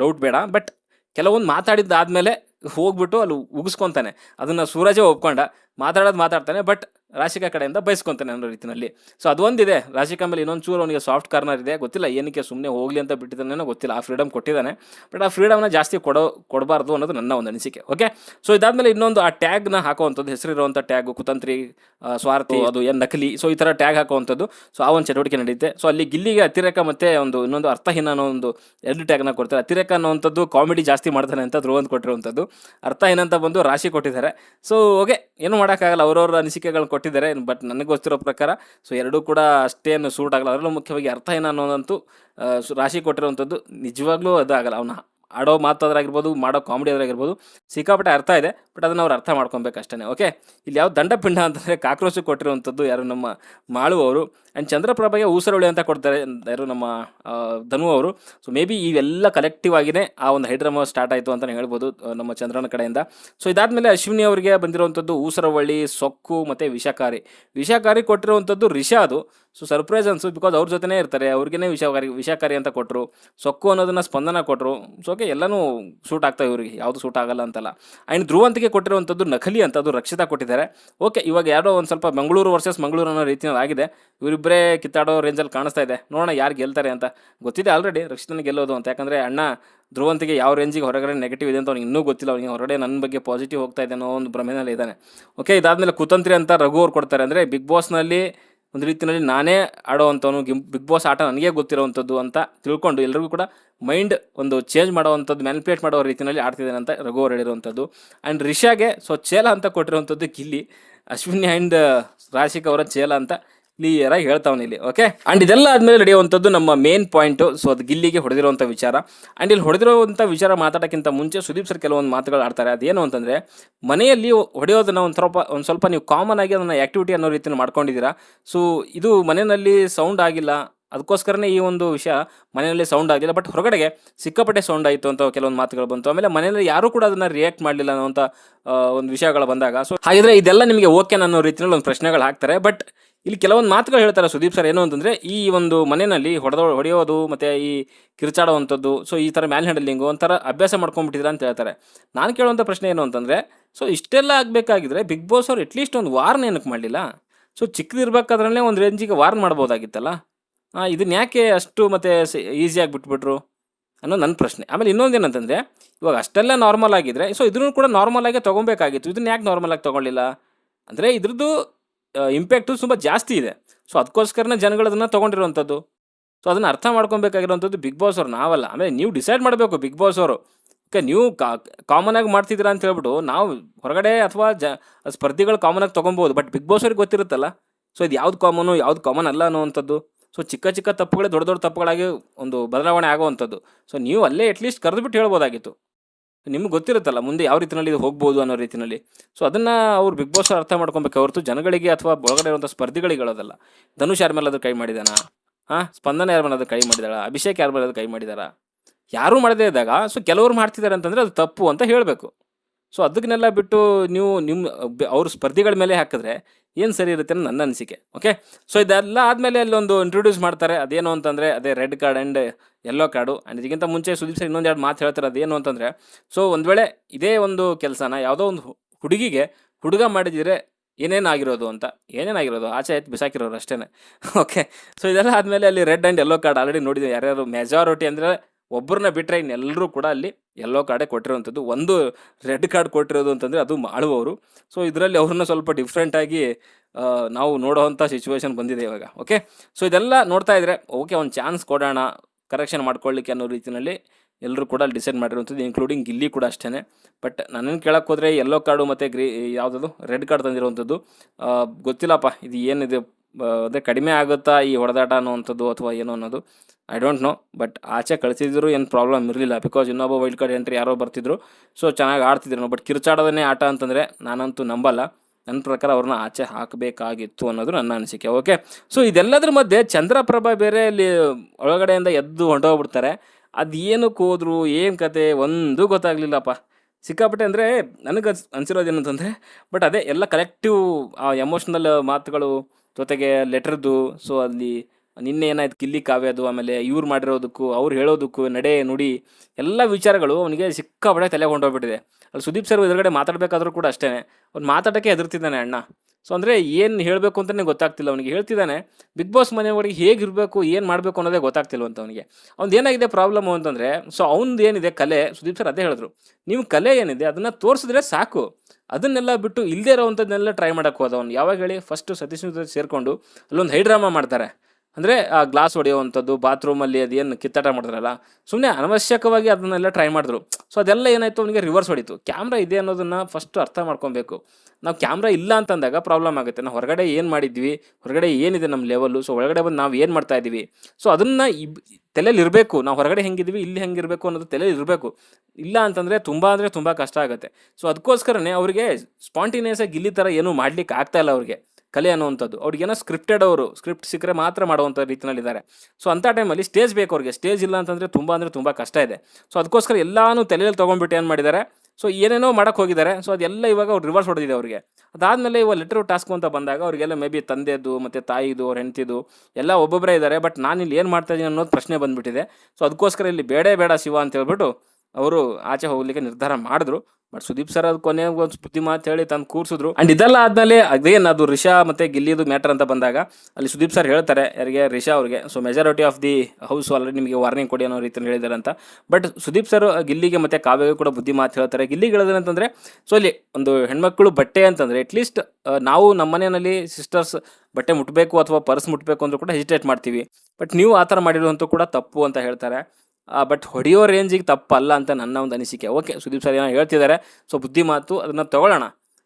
ಡೌಟ್ ಬೇಡ ಬಟ್ ಕೆಲವೊಂದು ಮಾತಾಡಿದ್ದಾದಮೇಲೆ ಹೋಗ್ಬಿಟ್ಟು ಅಲ್ಲಿ ಉಗಿಸ್ಕೊತಾನೆ. ಅದನ್ನು ಸೂರಜೇ ಒಪ್ಕೊಂಡ. ಮಾತಾಡೋದು ಮಾತಾಡ್ತಾನೆ ಬಟ್ ರಾಶಿಕಾ ಕಡೆಯಿಂದ ಬಯಸ್ಕೊಂತಾನೆ ಅನ್ನೋ ರೀತಿಯಲ್ಲಿ ಸೊ ಅದೊಂದಿದೆ. ರಾಶಿಕಾ ಮೇಲೆ ಇನ್ನೊಂದು ಚೂರು ಅವನಿಗೆ ಸಾಫ್ಟ್ ಕಾರ್ನರ್ ಇದೆ. ಗೊತ್ತಿಲ್ಲ ಏನಕ್ಕೆ ಸುಮ್ಮನೆ ಹೋಗ್ಲಿ ಅಂತ ಬಿಟ್ಟಿದ್ದಾನೇನೋ ಗೊತ್ತಿಲ್ಲ. ಆ ಫ್ರೀಡಮ್ ಕೊಟ್ಟಿದ್ದಾನೆ. ಬಟ್ ಆ ಫ್ರೀಡಮ್ನ ಜಾಸ್ತಿ ಕೊಡೋ ಕೊಡಬಾರ್ದು ಅನ್ನೋದು ನನ್ನ ಒಂದು ಅನಿಸಿಕೆ. ಓಕೆ ಸೊ ಇದಾದಮೇಲೆ ಇನ್ನೊಂದು ಆ ಟ್ಯಾಗ್ನ ಹಾಕುವಂಥದ್ದು ಹೆಸರಿರುವಂಥ ಟ್ಯಾಗ್ ಕುತಂತ್ರಿ ಸ್ವಾರ್ಥಿ ಅದು ಏನು ನಕಲಿ. ಸೊ ಈ ಥರ ಟ್ಯಾಗ್ ಹಾಕುವಂಥದ್ದು. ಸೊ ಆ ಒಂದು ಚಟುವಟಿಕೆ ನಡೆಯುತ್ತೆ ಸೊ ಅಲ್ಲಿ ಗಿಲ್ಲಿಗೆ ಅತಿರೇಕ ಮತ್ತೆ ಒಂದು ಇನ್ನೊಂದು ಅರ್ಥಹೀನ ಅನ್ನೋ ಒಂದು ಎರಡು ಟ್ಯಾಗ್ನ ಕೊಡ್ತಾರೆ. ಅತಿರೇಕ ಅನ್ನೋವಂಥದ್ದು ಕಾಮಿಡಿ ಜಾಸ್ತಿ ಮಾಡ್ತಾನೆ ಅಂತ ಧ್ರುವಂತ ಕೊಟ್ಟಿರುವಂಥದ್ದು. ಅರ್ಥಹೀನ ಅಂತ ಬಂದು ರಾಶಿ ಕೊಟ್ಟಿದ್ದಾರೆ. ಸೊ ಓಕೆ ಏನು ಮಾಡೋಕ್ಕಾಗಲ್ಲ, ಅವರವ್ರ ಅನಿಸಿಕೆಗಳನ್ನ ಕೊಟ್ಟಿದ್ದಾರೆ. ಬಟ್ ನನಗೆ ಗೊತ್ತಿರೋ ಪ್ರಕಾರ, ಸೊ ಎರಡೂ ಕೂಡ ಅಷ್ಟೇನು ಸೂಟ್ ಆಗಲ್ಲ. ಅದರಲ್ಲೂ ಮುಖ್ಯವಾಗಿ ಅರ್ಥ ಏನು ಅನ್ನೋದಂತೂ ಸು- ರಾಶಿ ಕೊಟ್ಟಿರುವಂಥದ್ದು ನಿಜವಾಗ್ಲೂ ಅದಾಗಲ್ಲ ಅವನ ಆಡೋ ಮಾತಾದ್ರಾಗಿರ್ಬೋದು, ಮಾಡೋ ಕಾಮಿಡಿ ಅದ್ರಾಗಿರ್ಬೋದು ಸಿಕ್ಕಾಪಟ್ಟೆ ಅರ್ಥ ಇದೆ ಬಟ್ ಅದನ್ನು ಅವ್ರು ಅರ್ಥ ಮಾಡ್ಕೊಬೇಕು ಅಷ್ಟೇ ಓಕೆ ಇಲ್ಲಿ ಯಾವ ದಂಡಪಿಂಡ ಅಂತಂದರೆ ಕಾಕ್ರೋಚ್ ಕೊಟ್ಟಿರುವಂಥದ್ದು ಯಾರು ನಮ್ಮ ಮಾಳು ಅವರು ಆ್ಯಂಡ್ ಚಂದ್ರಪ್ರಭೆಗೆ ಊಸರೊಳಿ ಅಂತ ಕೊಡ್ತಾರೆ ಯಾರು ನಮ್ಮ ಧನು ಅವರು. ಸೊ ಮೇ ಬಿ ಇವೆಲ್ಲ ಕಲೆಕ್ಟಿವ್ ಆಗಿನೇ ಆ ಒಂದು ಹೈಡ್ರಮ ಸ್ಟಾರ್ಟ್ ಆಯಿತು ಅಂತಲೇ ಹೇಳ್ಬೋದು ನಮ್ಮ ಚಂದ್ರನ ಕಡೆಯಿಂದ. ಸೊ ಇದಾದಮೇಲೆ ಅಶ್ವಿನಿ ಅವರಿಗೆ ಬಂದಿರುವಂಥದ್ದು ಊಸರವಳ್ಳಿ ಸೊಕ್ಕು, ಮತ್ತು ವಿಷಕಾರಿ. ವಿಷಕಾರಿ ಕೊಟ್ಟಿರುವಂಥದ್ದು ರಿಷಾ ಅದು. ಸೊ ಸರ್ಪ್ರೈಸ್ ಅನ್ಸು ಬಿಕಾಸ್ ಅವ್ರ ಜೊತೆನೇ ಇರ್ತಾರೆ ಅವ್ರಿಗೇ ವಿಷಕಾರಿ ವಿಷಕಾರಿ ಅಂತ ಕೊಟ್ಟರು ಸೊಕ್ಕು ಅನ್ನೋದನ್ನು ಸ್ಪಂದನ ಕೊಟ್ಟರು ಸೊ ಎಲ್ಲನೂ ಸೂಟ್ ಆಗ್ತಾವೆ ಇವರಿಗೆ, ಯಾವುದು ಸೂಟ್ ಆಗಲ್ಲ ಅಂತಲ್ಲ. ಆ್ಯಂಡ್ ಧ್ರುವಂತಿಗೆ ಕೊಟ್ಟಿರುವಂಥದ್ದು ನಕಲಿ ಅಂತ ಅದು ರಕ್ಷಿತಾ ಕೊಟ್ಟಿದ್ದಾರೆ. ಓಕೆ, ಇವಾಗ ಯಾರೋ ಒಂದು ಸ್ವಲ್ಪ ಬೆಂಗಳೂರು ವರ್ಸಸ್ ಮಂಗಳೂರು ಅನ್ನೋ ರೀತಿಯಲ್ಲಿ ಆಗಿದೆ. ಇವರಿಬ್ಬರೇ ಕಿತ್ತಾಡೋ ರೇಂಜಲ್ಲಿ ಕಾಣಿಸ್ತಾ ಇದೆ. ನೋಡೋಣ ಯಾರು ಗೆಲ್ತಾರೆ ಅಂತ. ಗೊತ್ತಿದೆ ಆಲ್ರೆಡಿ ರಕ್ಷಿತನ ಗೆಲ್ಲೋದು ಅಂತ. ಯಾಕಂದರೆ ಅಣ್ಣ ಧ್ರುವಂತಿಗೆ ಯಾವ ರೇಂಜಿಗೆ ಹೊರಗಡೆ ನೆಗೆಟಿವ್ ಇದೆ ಅಂತ ಅವ್ನಿಗೆ ಇನ್ನೂ ಗೊತ್ತಿಲ್ಲ. ಅವ್ನಿಗೆ ಹೊರಗಡೆ ನನ್ನ ಬಗ್ಗೆ ಪಾಸಿಟಿವ್ ಹೋಗ್ತಾ ಇದೆ ಅನ್ನೋ ಒಂದು ಭ್ರಮೆನಲ್ಲಿ ಇದ್ದಾನೆ. ಓಕೆ, ಇದಾದಮೇಲೆ ಕುತಂತ್ರಿ ಅಂತ ರಘು ಅವ್ರು ಕೊಡ್ತಾರೆ. ಅಂದರೆ ಬಿಗ್ ಬಾಸ್ನಲ್ಲಿ ಒಂದು ರೀತಿಯಲ್ಲಿ ನಾನೇ ಆಡೋವಂಥವನು ಗಿಮ್ ಬಿಗ್ ಬಾಸ್ ಆಟ ನನಗೆ ಗೊತ್ತಿರೋವಂಥದ್ದು ಅಂತ ತಿಳ್ಕೊಂಡು ಎಲ್ಲರಿಗೂ ಕೂಡ ಮೈಂಡ್ ಒಂದು ಚೇಂಜ್ ಮಾಡೋವಂಥದ್ದು ಮ್ಯಾನಿಪ್ಯುಲೇಟ್ ಮಾಡೋ ರೀತಿಯಲ್ಲಿ ಆಡ್ತಿದ್ದಾನೆ ಅಂತ ರಘು ಅವ್ರು ಹೇಳಿರುವಂಥದ್ದು. ಆ್ಯಂಡ್ ರಿಷಾಗೆ ಸೊ ಚೇಲ ಅಂತ ಕೊಟ್ಟಿರುವಂಥದ್ದು ಗಿಲ್ಲಿ ಅಶ್ವಿನಿ ಆ್ಯಂಡ್ ರಾಶಿಕ್ ಅವರ ಚೇಲ ಅಂತ ಕ್ಲಿಯರ್ ಆಗಿ ಹೇಳ್ತಾವನು ಇಲ್ಲಿ ಓಕೆ ಆ್ಯಂಡ್ ಇದೆಲ್ಲ ಆದಮೇಲೆ ನಡೆಯುವಂಥದ್ದು ನಮ್ಮ ಮೇನ್ ಪಾಯಿಂಟು ಸೊ ಅದು ಗಿಲ್ಲಿಗೆ ಹೊಡೆದಿರುವಂಥ ವಿಚಾರ. ಆ್ಯಂಡ್ ಇಲ್ಲಿ ಹೊಡೆದಿರುವಂಥ ವಿಚಾರ ಮಾತಾಡೋಕ್ಕಿಂತ ಮುಂಚೆ ಸುದೀಪ್ ಸರ್ ಕೆಲವೊಂದು ಮಾತುಗಳು ಆಡ್ತಾರೆ. ಅದೇನು ಅಂತಂದರೆ, ಮನೆಯಲ್ಲಿ ಹೊಡೆಯೋದನ್ನ ಒಂದು ಸ್ವಲ್ಪ ಒಂದು ಸ್ವಲ್ಪ ನೀವು ಕಾಮನ್ ಆಗಿ ಅದನ್ನು ಆ್ಯಕ್ಟಿವಿಟಿ ಅನ್ನೋ ರೀತಿಯಲ್ಲಿ ಮಾಡ್ಕೊಂಡಿದ್ದೀರಾ. ಸೊ ಇದು ಮನೆಯಲ್ಲಿ ಸೌಂಡ್ ಆಗಿಲ್ಲ ಅದಕ್ಕೋಸ್ಕರನೇ ಈ ಒಂದು ವಿಷಯ ಮನೆಯಲ್ಲಿ ಸೌಂಡ್ ಆಗಿಲ್ಲ ಬಟ್ ಹೊರಗಡೆಗೆ ಸಿಕ್ಕಾಪಟ್ಟೆ ಸೌಂಡ್ ಆಯಿತು ಅಂತ ಕೆಲವೊಂದು ಮಾತುಗಳು ಬಂತು. ಆಮೇಲೆ ಮನೆಯಲ್ಲಿ ಯಾರೂ ಕೂಡ ಅದನ್ನು ರಿಯಾಕ್ಟ್ ಮಾಡಲಿಲ್ಲ ಅನ್ನೋಂಥ ಒಂದು ವಿಷಯಗಳು ಬಂದಾಗ. ಸೊ ಹಾಗಿದ್ರೆ ಇದೆಲ್ಲ ನಿಮಗೆ ಓಕೆ ಅನ್ನೋ ರೀತಿಯಲ್ಲಿ ಒಂದು ಪ್ರಶ್ನೆಗಳು ಹಾಕ್ತಾರೆ ಬಟ್ ಇಲ್ಲಿ ಕೆಲವೊಂದು ಮಾತುಗಳು ಹೇಳ್ತಾರೆ ಸುದೀಪ್ ಸರ್ ಏನು ಅಂತಂದರೆ ಈ ಒಂದು ಮನೆಯಲ್ಲಿ ಹೊಡೆದ, ಹೊಡೆಯೋದು ಮತ್ತು ಈ ಕಿರ್ಚಾಡುವಂಥದ್ದು ಸೊ ಈ ಥರ ಮ್ಯಾನ್ ಹ್ಯಾಂಡಲಿಂಗು ಒಂಥರ ಅಭ್ಯಾಸ ಮಾಡ್ಕೊಂಡ್ಬಿಟ್ಟಿದ್ರೆ ಅಂತ ಹೇಳ್ತಾರೆ. ನಾನು ಕೇಳುವಂಥ ಪ್ರಶ್ನೆ ಏನು ಅಂತಂದರೆ ಸೊ ಇಷ್ಟೆಲ್ಲ ಆಗಬೇಕಾಗಿದ್ರೆ ಬಿಗ್ ಬಾಸ್ ಅವ್ರು ಅಟ್ಲೀಸ್ಟ್ ಒಂದು ವಾರ್ನ್ ಏನಕ್ಕೆ ಮಾಡಲಿಲ್ಲ? ಸೊ ಚಿಕ್ಕದಿರ್ಬೇಕಾದ್ರೆ ಒಂದು ರೇಂಜಿಗೆ ವಾರ್ನ್ ಮಾಡ್ಬೋದಾಗಿತ್ತಲ್ಲ? ಇದನ್ನ ಯಾಕೆ ಅಷ್ಟು ಮತ್ತು ಈಸಿಯಾಗಿ ಬಿಟ್ಬಿಟ್ರು ಅನ್ನೋ ನನ್ನ ಪ್ರಶ್ನೆ. ಆಮೇಲೆ ಇನ್ನೊಂದು ಏನಂತಂದರೆ, ಇವಾಗ ಅಷ್ಟೆಲ್ಲ ನಾರ್ಮಲ್ ಆಗಿದ್ರೆ ಸೊ ಇದನ್ನು ಕೂಡ ನಾರ್ಮಲ್ ಆಗಿ ತೊಗೊಬೇಕಾಗಿತ್ತು ಇದನ್ನ ಯಾಕೆ ನಾರ್ಮಲ್ ಆಗಿ ತೊಗೊಳ್ಳಿಲ್ಲ? ಅಂದರೆ ಇದ್ರದ್ದು ಇಂಪ್ಯಾಕ್ಟು ತುಂಬ ಜಾಸ್ತಿ ಇದೆ. ಸೊ ಅದಕ್ಕೋಸ್ಕರನೇ ಜನಗಳು ಅದನ್ನು ತೊಗೊಂಡಿರುವಂಥದ್ದು. ಸೊ ಅದನ್ನು ಅರ್ಥ ಮಾಡ್ಕೊಬೇಕಾಗಿರೋವಂಥದ್ದು ಬಿಗ್ ಬಾಸ್ ಅವ್ರು, ನಾವಲ್ಲ. ಆಮೇಲೆ ನೀವು ಡಿಸೈಡ್ ಮಾಡಬೇಕು ಬಿಗ್ ಬಾಸ್ ಅವರು. ಓಕೆ ನೀವು ಕಾಮನ್ ಆಗಿ ಮಾಡ್ತಿದ್ದೀರಾ ಅಂತ ಹೇಳ್ಬಿಟ್ಟು ನಾವು ಹೊರಗಡೆ ಅಥವಾ ಜ, ಸ್ಪರ್ಧಿಗಳು ಕಾಮನ್ ಆಗಿ ತೊಗೊಬೋದು ಬಟ್ ಬಿಗ್ ಬಾಸ್ ಅವ್ರಿಗೆ ಗೊತ್ತಿರುತ್ತಲ್ಲ? ಸೊ ಇದು ಯಾವ್ದು ಕಾಮನು ಯಾವ್ದು ಕಾಮನ್ ಅಲ್ಲ ಅನ್ನೋವಂಥದ್ದು. ಸೊ ಚಿಕ್ಕ ಚಿಕ್ಕ ತಪ್ಪುಗಳೇ ದೊಡ್ಡ ದೊಡ್ಡ ತಪ್ಪುಗಳಾಗಿ ಒಂದು ಬದಲಾವಣೆ ಆಗುವಂಥದ್ದು. ಸೊ ನೀವು ಅಲ್ಲೇ ಅಟ್ಲೀಸ್ಟ್ ಕರೆದುಬಿಟ್ಟು ಹೇಳ್ಬೋದಾಗಿತ್ತು. ನಿಮ್ಗೆ ಗೊತ್ತಿರುತ್ತಲ್ಲ ಮುಂದೆ ಯಾವ ರೀತಿಯಲ್ಲಿ ಇದು ಹೋಗ್ಬೋದು ಅನ್ನೋ ರೀತಿಯಲ್ಲಿ ಸೊ ಅದನ್ನು ಅವ್ರು ಬಿಗ್ ಬಾಸ್ ಅರ್ಥ ಮಾಡ್ಕೊಬೇಕು ಹೊರತು ಜನಗಳಿಗೆ ಅಥವಾ ಒಳಗಡೆ ಇರುವಂಥ ಸ್ಪರ್ಧಿಗಳಿಗೆ ಹೇಳೋದಲ್ಲ. ಧನುಷ್ ಯಾರ ಮೇಲಾದ್ರೂ ಕೈ ಮಾಡಿದಾನ? ಹಾಂ, ಸ್ಪಂದನ ಯಾರ ಅದು ಕೈ ಮಾಡಿದಾಳ? ಅಭಿಷೇಕ್ ಯಾರ ಅದು ಕೈ ಮಾಡಿದಾರ? ಯಾರೂ ಮಾಡದೇ ಇದ್ದಾಗ ಸೊ ಕೆಲವರು ಮಾಡ್ತಿದ್ದಾರೆ ಅಂತಂದರೆ ಅದು ತಪ್ಪು ಅಂತ ಹೇಳಬೇಕು. ಸೊ ಅದಕ್ಕನ್ನೆಲ್ಲ ಬಿಟ್ಟು ನೀವು ನಿಮ್ಮ ಅವ್ರ ಸ್ಪರ್ಧಿಗಳ ಮೇಲೆ ಹಾಕಿದ್ರೆ ಏನು ಸರಿ ಇರುತ್ತೆ ಅನ್ನೋ ನನ್ನ ಅನಿಸಿಕೆ ಓಕೆ ಸೊ ಇದೆಲ್ಲ ಆದಮೇಲೆ ಅಲ್ಲೊಂದು ಇಂಟ್ರೊಡ್ಯೂಸ್ ಮಾಡ್ತಾರೆ, ಅದೇನು ಅಂತಂದರೆ, ಅದೇ red card and yellow card and ಇದಕ್ಕಿಂತ ಮುಂಚೆ ಸುದೀಪ್ ಸರ್ ಇನ್ನೊಂದು ಎರಡು ಮಾತು ಹೇಳ್ತಾರೆ, ಅದೇನು ಅಂತಂದರೆ ಸೊ ಒಂದು ವೇಳೆ ಇದೇ ಒಂದು ಕೆಲಸನ, ಯಾವುದೋ ಒಂದು ಹುಡುಗಿಗೆ ಹುಡುಗ ಮಾಡಿದಿದ್ರೆ ಏನೇನಾಗಿರೋದು ಅಂತ ಏನೇನಾಗಿರೋದು ಆಚೆ ಆಯ್ತು, ಬಿಸಾಕಿರೋರು ಅಷ್ಟೇ ಓಕೆ ಸೊ ಇದೆಲ್ಲ ಆದಮೇಲೆ ಅಲ್ಲಿ red and yellow card already ನೋಡಿದ್ವಿ ಯಾರ್ಯಾರು ಮೆಜಾರಿಟಿ ಅಂದರೆ ಒಬ್ಬರನ್ನ ಬಿಟ್ಟರೆ ಇನ್ನೆಲ್ಲರೂ ಕೂಡ ಅಲ್ಲಿ ಎಲ್ಲೋ ಕಾರ್ಡೇ ಕೊಟ್ಟಿರುವಂಥದ್ದು. ಒಂದು ರೆಡ್ ಕಾರ್ಡ್ ಕೊಟ್ಟಿರೋದು ಅಂತಂದರೆ ಅದು ಮಾಳುವವರು ಸೊ ಇದರಲ್ಲಿ ಅವ್ರನ್ನ ಸ್ವಲ್ಪ ಡಿಫ್ರೆಂಟಾಗಿ ನಾವು ನೋಡೋವಂಥ ಸಿಚುವೇಶನ್ ಬಂದಿದೆ ಇವಾಗ. ಓಕೆ ಸೊ ಇದೆಲ್ಲ ನೋಡ್ತಾ ಇದ್ರೆ ಓಕೆ ಒಂದು ಚಾನ್ಸ್ ಕೊಡೋಣ ಕರೆಕ್ಷನ್ ಮಾಡ್ಕೊಳ್ಳಿಕ್ಕೆ ಅನ್ನೋ ರೀತಿಯಲ್ಲಿ ಎಲ್ಲರೂ ಕೂಡ ಡಿಸೈಡ್ ಮಾಡಿರುವಂಥದ್ದು ಇನ್ಕ್ಲೂಡಿಂಗ್ ಗಿಲ್ಲಿ ಕೂಡ ಅಷ್ಟೇ ಬಟ್ ನನ್ನನ್ನು ಕೇಳಕ್ಕೆ ಹೋದರೆ ಎಲ್ಲೋ ಕಾರ್ಡು ಮತ್ತು ಗ್ರೀ ಯಾವುದದು? ರೆಡ್ ಕಾರ್ಡ್ ತಂದಿರುವಂಥದ್ದು. ಗೊತ್ತಿಲ್ಲಪ್ಪ, ಇದು ಏನಿದೆ? ಅದೇ ಕಡಿಮೆ ಆಗುತ್ತಾ ಈ ಹೊಡೆದಾಟ ಅನ್ನೋವಂಥದ್ದು ಅಥವಾ ಏನು ಅನ್ನೋದು? ಐ ಡೋಂಟ್ ನೋ ಬಟ್ ಆಚೆ ಕಳಿಸಿದ್ರು ಏನು ಪ್ರಾಬ್ಲಮ್ ಇರಲಿಲ್ಲ. ಬಿಕಾಸ್ ಇನ್ನೊಬ್ಬ ವೈಲ್ಡ್ ಕಾರ್ಡ್ ಎಂಟ್ರಿ ಯಾರೋ ಬರ್ತಿದ್ರು. ಸೊ ಚೆನ್ನಾಗಿ ಆಡ್ತಿದ್ರು ಬಟ್ ಕಿರ್ಚಾಡೋದನ್ನೇ ಆಟ ಅಂತಂದರೆ ನಾನಂತೂ ನಂಬಲ್ಲ. ನನ್ನ ಪ್ರಕಾರ ಅವ್ರನ್ನ ಆಚೆ ಹಾಕಬೇಕಾಗಿತ್ತು ಅನ್ನೋದು ನನ್ನ ಅನಿಸಿಕೆ. ಓಕೆ ಸೊ ಇದೆಲ್ಲದ್ರ ಮಧ್ಯೆ ಚಂದ್ರಪ್ರಭಾ ಬೇರೆ ಅಲ್ಲಿ ಒಳಗಡೆಯಿಂದ ಎದ್ದು ಹೊಂಟೋಗ್ಬಿಡ್ತಾರೆ. ಅದು ಏನಕ್ಕೆ ಹೋದ್ರು, ಏನು ಕತೆ, ಒಂದು ಗೊತ್ತಾಗಲಿಲ್ಲಪ್ಪ. ಸಿಕ್ಕಾಪಟ್ಟೆ ಅಂದರೆ, ನನಗೆ ಅನಿಸಿರೋದು ಅನ್ಸಿರೋದು ಏನಂತಂದರೆ ಬಟ್ ಅದೇ ಎಲ್ಲ ಕಲೆಕ್ಟಿವ್ ಆ ಎಮೋಷ್ನಲ್ ಮಾತುಗಳು ಜೊತೆಗೆ ಲೆಟ್ರದ್ದು ಸೊ ಅಲ್ಲಿ ನಿನ್ನೆ ಏನಾಯ್ತು? ಕಿಲ್ಲಿ ಕಾವ್ಯದು ಆಮೇಲೆ ಇವ್ರು ಮಾಡಿರೋದಕ್ಕೂ, ಅವ್ರು ಹೇಳೋದಕ್ಕೂ ನಡೆ ನುಡಿ ಎಲ್ಲ ವಿಚಾರಗಳು ಅವನಿಗೆ ಸಿಕ್ಕಾಪಟ್ಟೆ ತಲೆ ಹೊಂಟೋಗ್ಬಿಟ್ಟಿದೆ ಅಲ್ಲಿ ಸುದೀಪ್ ಸರ್ ಎದುರುಗಡೆ ಮಾತಾಡಬೇಕಾದ್ರೂ ಕೂಡ ಅಷ್ಟೇ. ಅವ್ನು ಮಾತಾಡೋಕ್ಕೆ ಹೆದರ್ತಿದ್ದಾನೆ ಅಣ್ಣ. ಸೊ ಅಂದರೆ ಏನು ಹೇಳಬೇಕು ಅಂತಲೇ ಗೊತ್ತಾಗ್ತಿಲ್ಲ ಅವನಿಗೆ. ಹೇಳ್ತಿದ್ದಾನೆ, ಬಿಗ್ ಬಾಸ್ ಮನೆ ಒಳಗೆ ಹೇಗಿರಬೇಕು, ಏನು ಮಾಡಬೇಕು ಅನ್ನೋದೇ ಗೊತ್ತಾಗ್ತಿಲ್ವಂತ ಅವನಿಗೆ. ಅವ್ನು ಏನಾಗಿದೆ ಪ್ರಾಬ್ಲಮ್ ಅಂತಂದರೆ ಸೊ ಅವ್ನದ್ದು ಏನಿದೆ ಕಲೆ, ಸುದೀಪ್ ಸರ್ ಅದೇ ಹೇಳಿದ್ರು. ನೀವು ಕಲೆ ಏನಿದೆ, ಅದನ್ನು ತೋರಿಸಿದ್ರೆ ಸಾಕು. ಅದನ್ನೆಲ್ಲ ಬಿಟ್ಟು ಇಲ್ಲದೇ ಇರೋವಂಥದ್ದನ್ನೆಲ್ಲ ಟ್ರೈ ಮಾಡೋಕ್ಕೆ ಹೋದ ಅವ್ನು. ಯಾವಾಗ ಹೇಳಿ ಫಸ್ಟು ಸತೀಶ್ ಸೇರಿಕೊಂಡು ಅಲ್ಲೊಂದು ಹೈಡ್ರಾಮಾ ಮಾಡ್ತಾರೆ. ಅಂದರೆ ಆ ಗ್ಲಾಸ್ ಹೊಡೆಯುವಂಥದ್ದು ಬಾತ್ರೂಮಲ್ಲಿ ಅದೇನು ಕಿತ್ತಾಟ ಮಾಡಿದ್ರಲ್ಲ ಸುಮ್ಮನೆ ಅನವಶ್ಯಕವಾಗಿ ಅದನ್ನೆಲ್ಲ ಟ್ರೈ ಮಾಡಿದ್ರು. ಸೊ ಅದೆಲ್ಲ ಏನಾಯಿತು, ಅವನಿಗೆ ರಿವರ್ಸ್ ಹೊಡಿತು. ಕ್ಯಾಮ್ರಾ ಇದೆ ಅನ್ನೋದನ್ನು ಫಸ್ಟ್ ಅರ್ಥ ಮಾಡ್ಕೊಬೇಕು. ನಾವು ಕ್ಯಾಮ್ರಾ ಇಲ್ಲ ಅಂತಂದಾಗ ಪ್ರಾಬ್ಲಮ್ ಆಗುತ್ತೆ. ನಾವು ಹೊರಗಡೆ ಏನು ಮಾಡಿದ್ವಿ, ಹೊರಗಡೆ ಏನಿದೆ ನಮ್ಮ ಲೆವೆಲ್ಲು ಸೊ ಒಳಗಡೆ ಬಂದು ನಾವು ಏನು ಮಾಡ್ತಾ ಇದ್ದೀವಿ? ಸೊ ಅದನ್ನು ಇಬ್ ನಾವು ಹೊರಗಡೆ ಹೆಂಗಿದ್ವಿ ಇಲ್ಲಿ ಹೆಂಗಿರಬೇಕು ಅನ್ನೋದು ತಲೆಯಲ್ಲಿರಬೇಕು ಇಲ್ಲ ಅಂತಂದರೆ ತುಂಬ ಅಂದರೆ ತುಂಬ ಕಷ್ಟ ಆಗುತ್ತೆ. ಸೊ ಅದಕ್ಕೋಸ್ಕರನೇ ಅವರಿಗೆ ಸ್ಪಾಂಟಿನ್ಯೂಸಾಗಿ ಇಲ್ಲಿ ಥರ ಏನೂ ಮಾಡ್ಲಿಕ್ಕೆ ಆಗ್ತಾಯಿಲ್ಲ ಅವ್ರಿಗೆ. ಕಲೆ ಅನ್ನುವಂಥದ್ದು. ಅವ್ರಿಗೇನೋ ಸ್ಕ್ರಿಪ್ಟೆಡ್ ಅವರು ಸ್ಕ್ರಿಪ್ಟ್ ಸಿಕ್ಕರೆ ಮಾತ್ರ ಮಾಡುವಂಥ ರೀತಿಯಲ್ಲಿದ್ದಾರೆ ಸೊ ಅಂಥ ಟೈಮಲ್ಲಿ ಸ್ಟೇಜ್ ಬೇಕು ಅವ್ರಿಗೆ. ಸ್ಟೇಜ್ ಇಲ್ಲ ಅಂತಂದರೆ ತುಂಬ ಅಂದರೆ ತುಂಬ ಕಷ್ಟ ಇದೆ. ಸೊ ಅದಕ್ಕೋಸ್ಕರ ಎಲ್ಲಾನು ತಲೆಯಲ್ಲಿ ತೊಗೊಂಡ್ಬಿಟ್ಟು ಏನು ಮಾಡಿದ್ದಾರೆ? ಸೊ ಏನೇನೋ ಮಾಡೋಕ್ಕೆ ಹೋಗಿದ್ದಾರೆ. ಸೊ ಅದೆಲ್ಲ ಇವಾಗ ಅವ್ರು ರಿವರ್ಸ್ ಹೊಡೆದಿದೆ ಅವರಿಗೆ. ಅದಾದಮೇಲೆ ಇವಾಗ ಲೆಟರ್ ಟಾಸ್ಕ್ ಅಂತ ಬಂದಾಗ ಅವರಿಗೆಲ್ಲ ಮೇ ಬಿ ತಂದೆದು, ಮತ್ತು ತಾಯಿದು, ಅವ್ರ ಹೆಂಡ್ತಿದು ಎಲ್ಲ ಒಬ್ಬೊಬ್ಬರೇ ಇದ್ದಾರೆ. ಬಟ್ ನಾನು ಇಲ್ಲಿ ಏನು ಮಾಡ್ತಾ ಇದ್ದೀನಿ ಅನ್ನೋದು ಪ್ರಶ್ನೆ ಬಂದುಬಿಟ್ಟಿದೆ. ಸೊ ಅದಕ್ಕೋಸ್ಕರ ಇಲ್ಲಿ ಬೇಡೇ ಬೇಡ ಶಿವ ಅಂತ ಹೇಳ್ಬಿಟ್ಟು ಅವರು ಆಚೆ ಹೋಗಲಿಕ್ಕೆ ನಿರ್ಧಾರ ಮಾಡಿದ್ರು. ಬಟ್ ಸುದೀಪ್ ಸರ್ ಅದು ಕೊನೆ ಒಂದು ಬುದ್ಧಿ ಮಾತು ಹೇಳಿ ತಂದು ಕೂರಿಸಿದ್ರು. ಅಂಡ್ ಇದೆಲ್ಲ ಆದ್ಮೇಲೆ ಅದೇನು ಅದು ರಿಷಾ ಮತ್ತೆ ಗಿಲ್ಲಿದು ಮ್ಯಾಟರ್ ಅಂತ ಬಂದಾಗ, ಅಲ್ಲಿ ಸುದೀಪ್ ಸರ್ ಹೇಳ್ತಾರೆ, ಯಾರಿಗೆ? ರಿಷಾ ಅವ್ರಿಗೆ. So majority of the house already ನಿಮಗೆ ವಾರ್ನಿಂಗ್ ಕೊಡಿ ಅನ್ನೋ ರೀತಿಯಲ್ಲಿ ಹೇಳಿದ್ದಾರೆ ಅಂತ. ಬಟ್ ಸುದೀಪ್ ಸರ್ ಗಿಲ್ಲಿಗೆ ಮತ್ತೆ ಕಾವ್ಯಗೆ ಕೂಡ ಬುದ್ಧಿ ಮಾತು ಹೇಳ್ತಾರೆ. ಗಿಲ್ಲಿಗೆ ಅಂತಂದ್ರೆ ಸೊ ಇಲ್ಲಿ ಒಂದು ಹೆಣ್ಮಕ್ಳು ಬಟ್ಟೆ ಅಂತಂದ್ರೆ ಅಟ್ಲೀಸ್ಟ್ ನಾವು ನಮ್ಮ ಮನೆಯಲ್ಲಿ ಸಿಸ್ಟರ್ಸ್ ಬಟ್ಟೆ ಮುಟ್ಟಬೇಕು ಅಥವಾ ಪರ್ಸ್ ಮುಟ್ಟಬೇಕು ಅಂದ್ರೂ ಕೂಡ ಹೆಜಿಟೇಟ್ ಮಾಡ್ತೀವಿ. ಬಟ್ ನೀವು ಆ ಥರ ಮಾಡಿರುವಂತೂ ಕೂಡ ತಪ್ಪು ಅಂತ ಹೇಳ್ತಾರೆ. ಬಟ್ ಹೊಡೆಯೋ ರೇಂಜಿಗೆ ತಪ್ಪಲ್ಲ ಅಂತ ನನ್ನ ಒಂದು ಅನಿಸಿಕೆ. ಓಕೆ ಸುದೀಪ್ ಸರ್ ಏನೋ ಹೇಳ್ತಿದ್ದಾರೆ. ಸೊ ಬುದ್ಧಿ ಮಾತು, ಅದನ್ನು ತಗೊಳ್ಳೋಣ.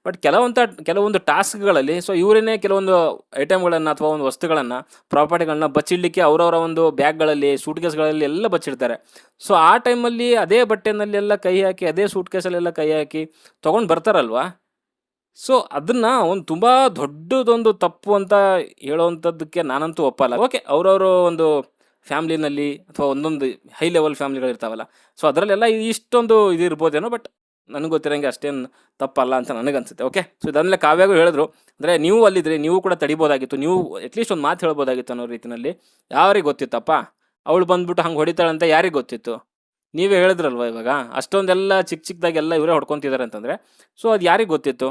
ಬಟ್ ಕೆಲವೊಂದು ಕೆಲವೊಂದು ಟಾಸ್ಕ್ಗಳಲ್ಲಿ ಸೊ ಇವರೇನೇ ಕೆಲವೊಂದು ಐಟಮ್ಗಳನ್ನು ಅಥವಾ ಒಂದು ವಸ್ತುಗಳನ್ನು ಪ್ರಾಪರ್ಟಿಗಳನ್ನ ಬಚ್ಚಿಡಲಿಕ್ಕೆ ಅವರವರ ಒಂದು ಬ್ಯಾಗ್ಗಳಲ್ಲಿ ಸೂಟ್ ಕೇಸ್ಗಳಲ್ಲಿ ಎಲ್ಲ ಬಚ್ಚಿಡ್ತಾರೆ. ಸೊ ಆ ಟೈಮಲ್ಲಿ ಅದೇ ಬಟ್ಟೆನಲ್ಲೆಲ್ಲ ಕೈ ಹಾಕಿ, ಅದೇ ಸೂಟ್ ಕೇಸಲ್ಲೆಲ್ಲ ಕೈ ಹಾಕಿ ತೊಗೊಂಡು ಬರ್ತಾರಲ್ವಾ? ಸೊ ಅದನ್ನು ಒಂದು ತುಂಬ ದೊಡ್ಡದೊಂದು ತಪ್ಪು ಅಂತ ಹೇಳೋವಂಥದ್ದಕ್ಕೆ ನಾನಂತೂ ಒಪ್ಪಲ್ಲ. ಓಕೆ ಅವರವರು ಒಂದು ಫ್ಯಾಮ್ಲಿನಲ್ಲಿ ಅಥವಾ ಒಂದೊಂದು ಹೈ ಲೆವೆಲ್ ಫ್ಯಾಮ್ಲಿಗಳು ಇರ್ತಾವಲ್ಲ ಸೊ ಅದರಲ್ಲೆಲ್ಲ ಇಷ್ಟೊಂದು ಇದು ಇರ್ಬೋದೇನೋ ಬಟ್ ನನಗೆ ಗೊತ್ತಿರೋಂಗೆ ಅಷ್ಟೇನು ತಪ್ಪಲ್ಲ ಅಂತ ನನಗನ್ಸುತ್ತೆ ಓಕೆ ಸೊ ಇದಾದಮೇಲೆ ಕಾವ್ಯಾಗೂ ಹೇಳಿದ್ರು, ಅಂದರೆ ನೀವು ಅಲ್ಲಿದ್ದರೆ ನೀವು ಕೂಡ ತಡಿಬೋದಾಗಿತ್ತು, ನೀವು ಅಟ್ಲೀಸ್ಟ್ ಒಂದು ಮಾತು ಹೇಳ್ಬೋದಾಗಿತ್ತು ಅನ್ನೋ ರೀತಿಯಲ್ಲಿ ಯಾರಿಗೆ ಗೊತ್ತಿತ್ತಪ್ಪ? ಅವಳು ಬಂದ್ಬಿಟ್ಟು ಹಂಗೆ ಹೊಡಿತಾಳೆ ಹೊಡಿತಾಳಂತ ಯಾರಿಗೆ ಗೊತ್ತಿತ್ತು? ನೀವೇ ಹೇಳಿದ್ರಲ್ವ ಇವಾಗ? ಅಷ್ಟೊಂದೆಲ್ಲ ಚಿಕ್ಕ ಚಿಕ್ಕದಾಗೆಲ್ಲ ಇವರೇ ಹೊಡ್ಕೊತಿದ್ದಾರೆ ಅಂತಂದರೆ ಸೊ ಅದು ಯಾರಿಗೆ ಗೊತ್ತಿತ್ತು?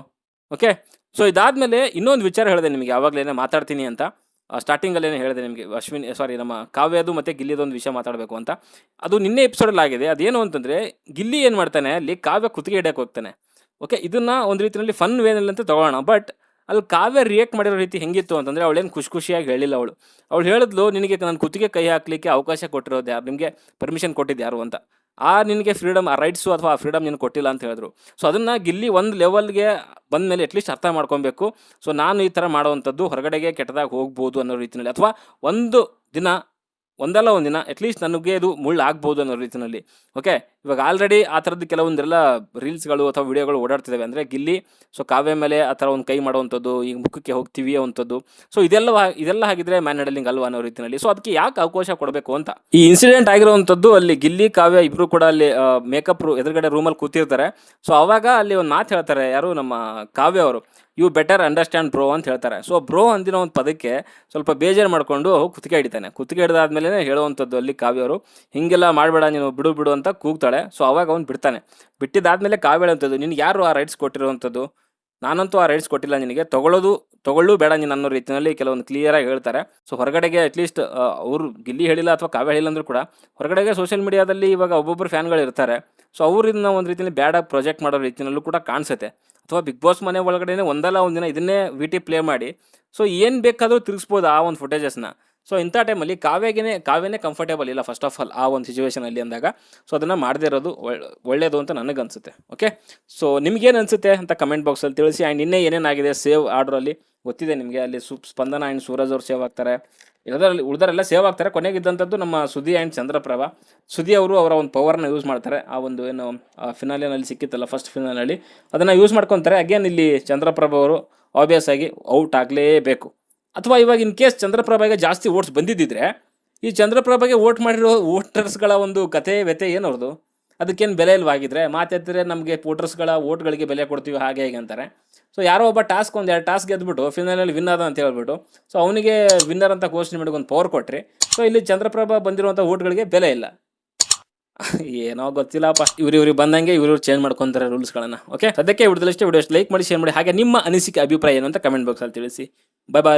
ಓಕೆ ಸೊ ಇದಾದಮೇಲೆ ಇನ್ನೊಂದು ವಿಚಾರ ಹೇಳಿದೆ ನಿಮಗೆ, ಯಾವಾಗಲೇ ಮಾತಾಡ್ತೀನಿ ಅಂತ. ಸ್ಟಾರ್ಟಿಂಗಲ್ಲೇ ಹೇಳಿದೆ ನಿಮಗೆ, ಅಶ್ವಿನ್ ಸಾರಿ ನಮ್ಮ ಕಾವ್ಯದು ಮತ್ತು ಗಿಲ್ಲಿದೊಂದು ವಿಷಯ ಮಾತಾಡಬೇಕು ಅಂತ. ಅದು ನಿನ್ನೆ ಎಪಿಸೋಡಲ್ಲಿ ಆಗಿದೆ. ಅದೇನು ಅಂತಂದರೆ, ಗಿಲ್ಲಿ ಏನು ಮಾಡ್ತಾನೆ, ಅಲ್ಲಿ ಕಾವ್ಯ ಕುತ್ತಿಗೆ ಹಿಡಿಯಕ್ಕೆ ಹೋಗ್ತಾನೆ. ಓಕೆ ಇದನ್ನು ಒಂದು ರೀತಿಯಲ್ಲಿ ಫನ್ ವೇನಲ್ಲಿ ಅಂತ ತಗೊಳ್ಳೋಣ. ಬಟ್ ಅಲ್ಲಿ ಕಾವ್ಯ ರಿಯಾಕ್ಟ್ ಮಾಡಿರೋ ರೀತಿ ಹೆಂಗಿತ್ತು ಅಂತಂದರೆ ಅವಳೇನು ಖುಷಿ ಖುಷಿಯಾಗಿ ಹೇಳಿಲ್ಲ ಅವಳು. ಅವಳು ಹೇಳಿದ್ಲು, ನಿನಗೆ ನನ್ನ ಕುತ್ತಿಗೆ ಕೈ ಹಾಕಲಿಕ್ಕೆ ಅವಕಾಶ ಕೊಟ್ಟಿರೋದು ಯಾರು? ನಿಮಗೆ ಪರ್ಮಿಷನ್ ಕೊಟ್ಟಿದ್ದು ಯಾರು ಅಂತ. ಆ ನಿನಗೆ ಫ್ರೀಡಮ್ ಆ ರೈಟ್ಸು ಅಥವಾ ಆ ಫ್ರೀಡಮ್ ನಿನಗೆ ಕೊಟ್ಟಿಲ್ಲ ಅಂತ ಹೇಳಿದ್ರು. ಸೊ ಅದನ್ನು ಗಿಲ್ಲಿ ಒಂದು ಲೆವೆಲ್ಗೆ ಬಂದ ಮೇಲೆ ಅಟ್ಲೀಸ್ಟ್ ಅರ್ಥ ಮಾಡ್ಕೊಬೇಕು. ಸೊ ನಾನು ಈ ಥರ ಮಾಡುವಂಥದ್ದು ಹೊರಗಡೆಗೆ ಕೆಟ್ಟದಾಗಿ ಹೋಗ್ಬೋದು ಅನ್ನೋ ರೀತಿಯಲ್ಲಿ ಅಥವಾ ಒಂದು ದಿನ, ಒಂದಲ್ಲ ಒಂದು ದಿನ ಅಟ್ಲೀಸ್ಟ್ ನನಗೆ ಇದು ಮುಳ್ಳು ಆಗ್ಬೋದು ಅನ್ನೋ ರೀತಿಯಲ್ಲಿ ಓಕೆ ಇವಾಗ ಆಲ್ರೆಡಿ ಆ ಥರದ್ದು ಕೆಲವೊಂದೆಲ್ಲ ರೀಲ್ಸ್ಗಳು ಅಥವಾ ವಿಡಿಯೋಗಳು ಓಡಾಡ್ತಿದ್ದಾವೆ ಅಂದರೆ ಗಿಲ್ಲಿ ಸೊ ಕಾವ್ಯ ಮೇಲೆ ಆ ಥರ ಒಂದು ಕೈ ಮಾಡುವಂಥದ್ದು ಈಗ ಮುಖಕ್ಕೆ ಹೋಗ್ತೀವಿ ಅಂಥದ್ದು ಸೊ ಇದೆಲ್ಲ ಇದೆಲ್ಲ ಹಾಗಿದ್ರೆ ಮ್ಯಾನ್ ಹ್ಯಾಂಡಲಿಂಗ್ ಅಲ್ವಾ ಅನ್ನೋ ರೀತಿಯಲ್ಲಿ. ಸೊ ಅದಕ್ಕೆ ಯಾಕೆ ಅವಕಾಶ ಕೊಡಬೇಕು ಅಂತ? ಈ ಇನ್ಸಿಡೆಂಟ್ ಆಗಿರುವಂಥದ್ದು ಅಲ್ಲಿ ಗಿಲ್ಲಿ, ಕಾವ್ಯ ಇಬ್ಬರು ಕೂಡ ಅಲ್ಲಿ ಮೇಕಪ್ ಎದುರುಗಡೆ ರೂಮಲ್ಲಿ ಕೂತಿರ್ತಾರೆ. ಸೊ ಅವಾಗ ಅಲ್ಲಿ ಒಂದು ಮಾತು ಹೇಳ್ತಾರೆ, ಯಾರು ನಮ್ಮ ಕಾವ್ಯ ಅವರು ಯು ಬೆಟರ್ ಅಂಡರ್ಸ್ಟ್ಯಾಂಡ್ ಬ್ರೋ ಅಂತ ಹೇಳ್ತಾರೆ. ಸೊ ಬ್ರೋ ಅಂದಿನ ಒಂದು ಪದಕ್ಕೆ ಸ್ವಲ್ಪ ಬೇಜಾರು ಮಾಡಿಕೊಂಡು ಕುತ್ತಿಗೆ ಹಿಡಿತಾನೆ. ಕುತ್ತಿಗೆ ಹಿಡಿದಾದ್ಮೇಲೆ ಹೇಳುವಂಥದ್ದು ಅಲ್ಲಿ ಕಾವ್ಯ ಅವರು, ಹಿಂಗೆಲ್ಲ ಮಾಡಬೇಡ ನೀನು, ಬಿಡು ಬಿಡು ಅಂತ ಕೂಗ್ತಾಳೆ. ಸೊ ಅವಾಗ ಅವ್ನು ಬಿಡ್ತಾನೆ. ಬಿಟ್ಟಿದ್ದಾದ್ಮೇಲೆ ಕಾವ್ಯ ಹೇಳುವಂಥದ್ದು, ನಿನ್ಗೆ ಯಾರು ಆ ರೈಟ್ಸ್ ಕೊಟ್ಟಿರುವಂಥದ್ದು? ನಾನಂತೂ ಆ ರೈಟ್ಸ್ ಕೊಟ್ಟಿಲ್ಲ ನಿನಗೆ. ತಗೊಳ್ಳೋದು, ತಗೊಳ್ಳೂ ಬೇಡ ನೀನು ಅನ್ನೋ ರೀತಿಯಲ್ಲಿ ಕೆಲವೊಂದು ಕ್ಲಿಯರಾಗಿ ಹೇಳ್ತಾರೆ. ಸೊ ಹೊರಗಡೆಗೆ ಅಟ್ಲೀಸ್ಟ್ ಅವರು ಗಿಲ್ಲಿ ಹೇಳಿಲ್ಲ ಅಥವಾ ಕಾವ್ಯ ಹೇಳಿಲ್ಲ ಅಂದ್ರೂ ಕೂಡ, ಹೊರಗಡೆಗೆ ಸೋಷಿಯಲ್ ಮೀಡಿಯಾದಲ್ಲಿ ಇವಾಗ ಒಬ್ಬೊಬ್ಬರು ಫ್ಯಾನ್ಗಳು ಇರ್ತಾರೆ. ಸೊ ಅವ್ರನ್ನ ಒಂದು ರೀತಿಯಲ್ಲಿ ಬ್ಯಾಡಾಗಿ ಪ್ರೊಜೆಕ್ಟ್ ಮಾಡೋ ರೀತಿಯಲ್ಲೂ ಕೂಡ ಕಾಣಿಸುತ್ತೆ. ಅಥವಾ ಬಿಗ್ ಬಾಸ್ ಮನೆ ಒಳಗಡೆ ಒಂದಲ್ಲ ಒಂದು ದಿನ ಇದನ್ನೇ ವಿ ಟಿ ಪ್ಲೇ ಮಾಡಿ. ಸೊ ಏನು ಬೇಕಾದರೂ ತಿರ್ಗಿಸ್ಬೋದು ಆ ಒಂದು ಫುಟೇಜಸ್ನ ಸೊ ಇಂಥ ಟೈಮಲ್ಲಿ ಕಾವ್ಯಗೇ ಕಾವ್ಯನೇ ಕಂಫರ್ಟೇಬಲ್ ಇಲ್ಲ ಫಸ್ಟ್ ಆಫ್ ಆಲ್ ಆ ಒಂದು ಸಿಚುವೇಷನಲ್ಲಿ ಅಂದಾಗ. ಸೊ ಅದನ್ನು ಮಾಡದೇ ಇರೋದು ಒಳ್ಳೆ- ಒಳ್ಳೆಯದು ಅಂತ ನನಗೆ ಅನಿಸುತ್ತೆ ಓಕೆ ಸೊ ನಿಮಗೇನು ಅನಿಸುತ್ತೆ ಅಂತ ಕಮೆಂಟ್ ಬಾಕ್ಸಲ್ಲಿ ತಿಳಿಸಿ. ಆ್ಯಂಡ್ ಇನ್ನೇ ಏನೇನಾಗಿದೆ ಸೇವ್ ಆರ್ಡ್ರಲ್ಲಿ ಗೊತ್ತಿದೆ ನಿಮಗೆ, ಅಲ್ಲಿ ಸು, ಸ್ಪಂದನ ಆ್ಯಂಡ್ ಸೂರಜ್ ಅವ್ರು ಸೇವ್ ಆಗ್ತಾರೆ. ಇರೋದ್ರಲ್ಲಿ, ಉಳಿದರೆಲ್ಲ ಸೇವ್ ಆಗ್ತಾರೆ. ಕೊನೆಗಿದ್ದಂಥದ್ದು ನಮ್ಮ ಸುದಿ ಆ್ಯಂಡ್ ಚಂದ್ರಪ್ರಭ. ಸುದಿ ಅವರು ಅವರ ಒಂದು ಪವರ್ನ ಯೂಸ್ ಮಾಡ್ತಾರೆ. ಆ ಒಂದು ಏನು ಫಿನಾಲಿನಲ್ಲಿ ಸಿಕ್ಕಿತ್ತಲ್ಲ ಫಸ್ಟ್ ಫಿನಾಲಲ್ಲಿ ಅದನ್ನು ಯೂಸ್ ಮಾಡ್ಕೊತಾರೆ. ಅಗೇನ್ ಇಲ್ಲಿ ಚಂದ್ರಪ್ರಭ ಅವರು ಆಬ್ವಿಯಸ್ ಆಗಿ ಔಟ್ ಆಗಲೇಬೇಕು. ಅಥವಾ ಇವಾಗ ಇನ್ ಕೇಸ್ ಚಂದ್ರಪ್ರಭಾಗೆ ಜಾಸ್ತಿ ಓಟ್ಸ್ ಬಂದಿದ್ದಿದ್ರೆ, ಈ ಚಂದ್ರಪ್ರಭಾಗೆ ವೋಟ್ ಮಾಡಿರೋ ವೋಟರ್ಸ್ಗಳ ಒಂದು ಕತೆ ವ್ಯತೆ ಏನು ಅವ್ರದ್ದು? ಅದಕ್ಕೇನು ಬೆಲೆ ಇಲ್ವಾಗಿದ್ರೆ, ಮಾತೆತ್ತಿದ್ರೆ ನಮಗೆ ವೋಟರ್ಸ್ಗಳ ಓಟ್ಗಳಿಗೆ ಬೆಲೆ ಕೊಡ್ತೀವಿ ಹಾಗೆ ಹೇಗೆ ಅಂತಾರೆ. ಸೊ ಯಾರೋ ಒಬ್ಬ ಟಾಸ್ಕ್ ಒಂದು ಎರಡು ಟಾಸ್ಕ್ ಗೆದ್ಬಿಟ್ಟು ಫಿನಲಲ್ಲಿ ವಿನ್ ಆದ ಅಂತ ಹೇಳ್ಬಿಟ್ಟು ಸೊ ಅವನಿಗೆ ವಿನ್ನರ್ ಅಂತ ಘೋಷಣೆ ಮಾಡಿ ಒಂದು ಪವರ್ ಕೊಟ್ರಿ ಸೊ ಇಲ್ಲಿ ಚಂದ್ರಪ್ರಭಾ ಬಂದಿರುವಂಥ ಓಟ್ಗಳಿಗೆ ಬೆಲೆ ಇಲ್ಲ. ಏನೋ ಗೊತ್ತಿಲ್ಲಪ್ಪ, ಇವ್ರು ಇವ್ರಿಗೆ ಬಂದಂಗೆ ಇವರು ಚೇಂಜ್ ಮಾಡ್ಕೊಂತಾರೆ ರೂಲ್ಸ್ಗಳನ್ನು ಓಕೆ ಸದ್ಯಕ್ಕೆ ವಿಡಿಯೋದಲ್ಲಷ್ಟೇ, ವಿಡಿಯೋ ಲೈಕ್ ಮಾಡಿ ಶೇರ್ ಮಾಡಿ, ಹಾಗೆ ನಿಮ್ಮ ಅನಿಸಿಕೆ, ಅಭಿಪ್ರಾಯ ಏನು ಅಂತ ಕಮೆಂಟ್ ಬಾಕ್ಸಲ್ಲಿ ತಿಳಿಸಿ. Bye bye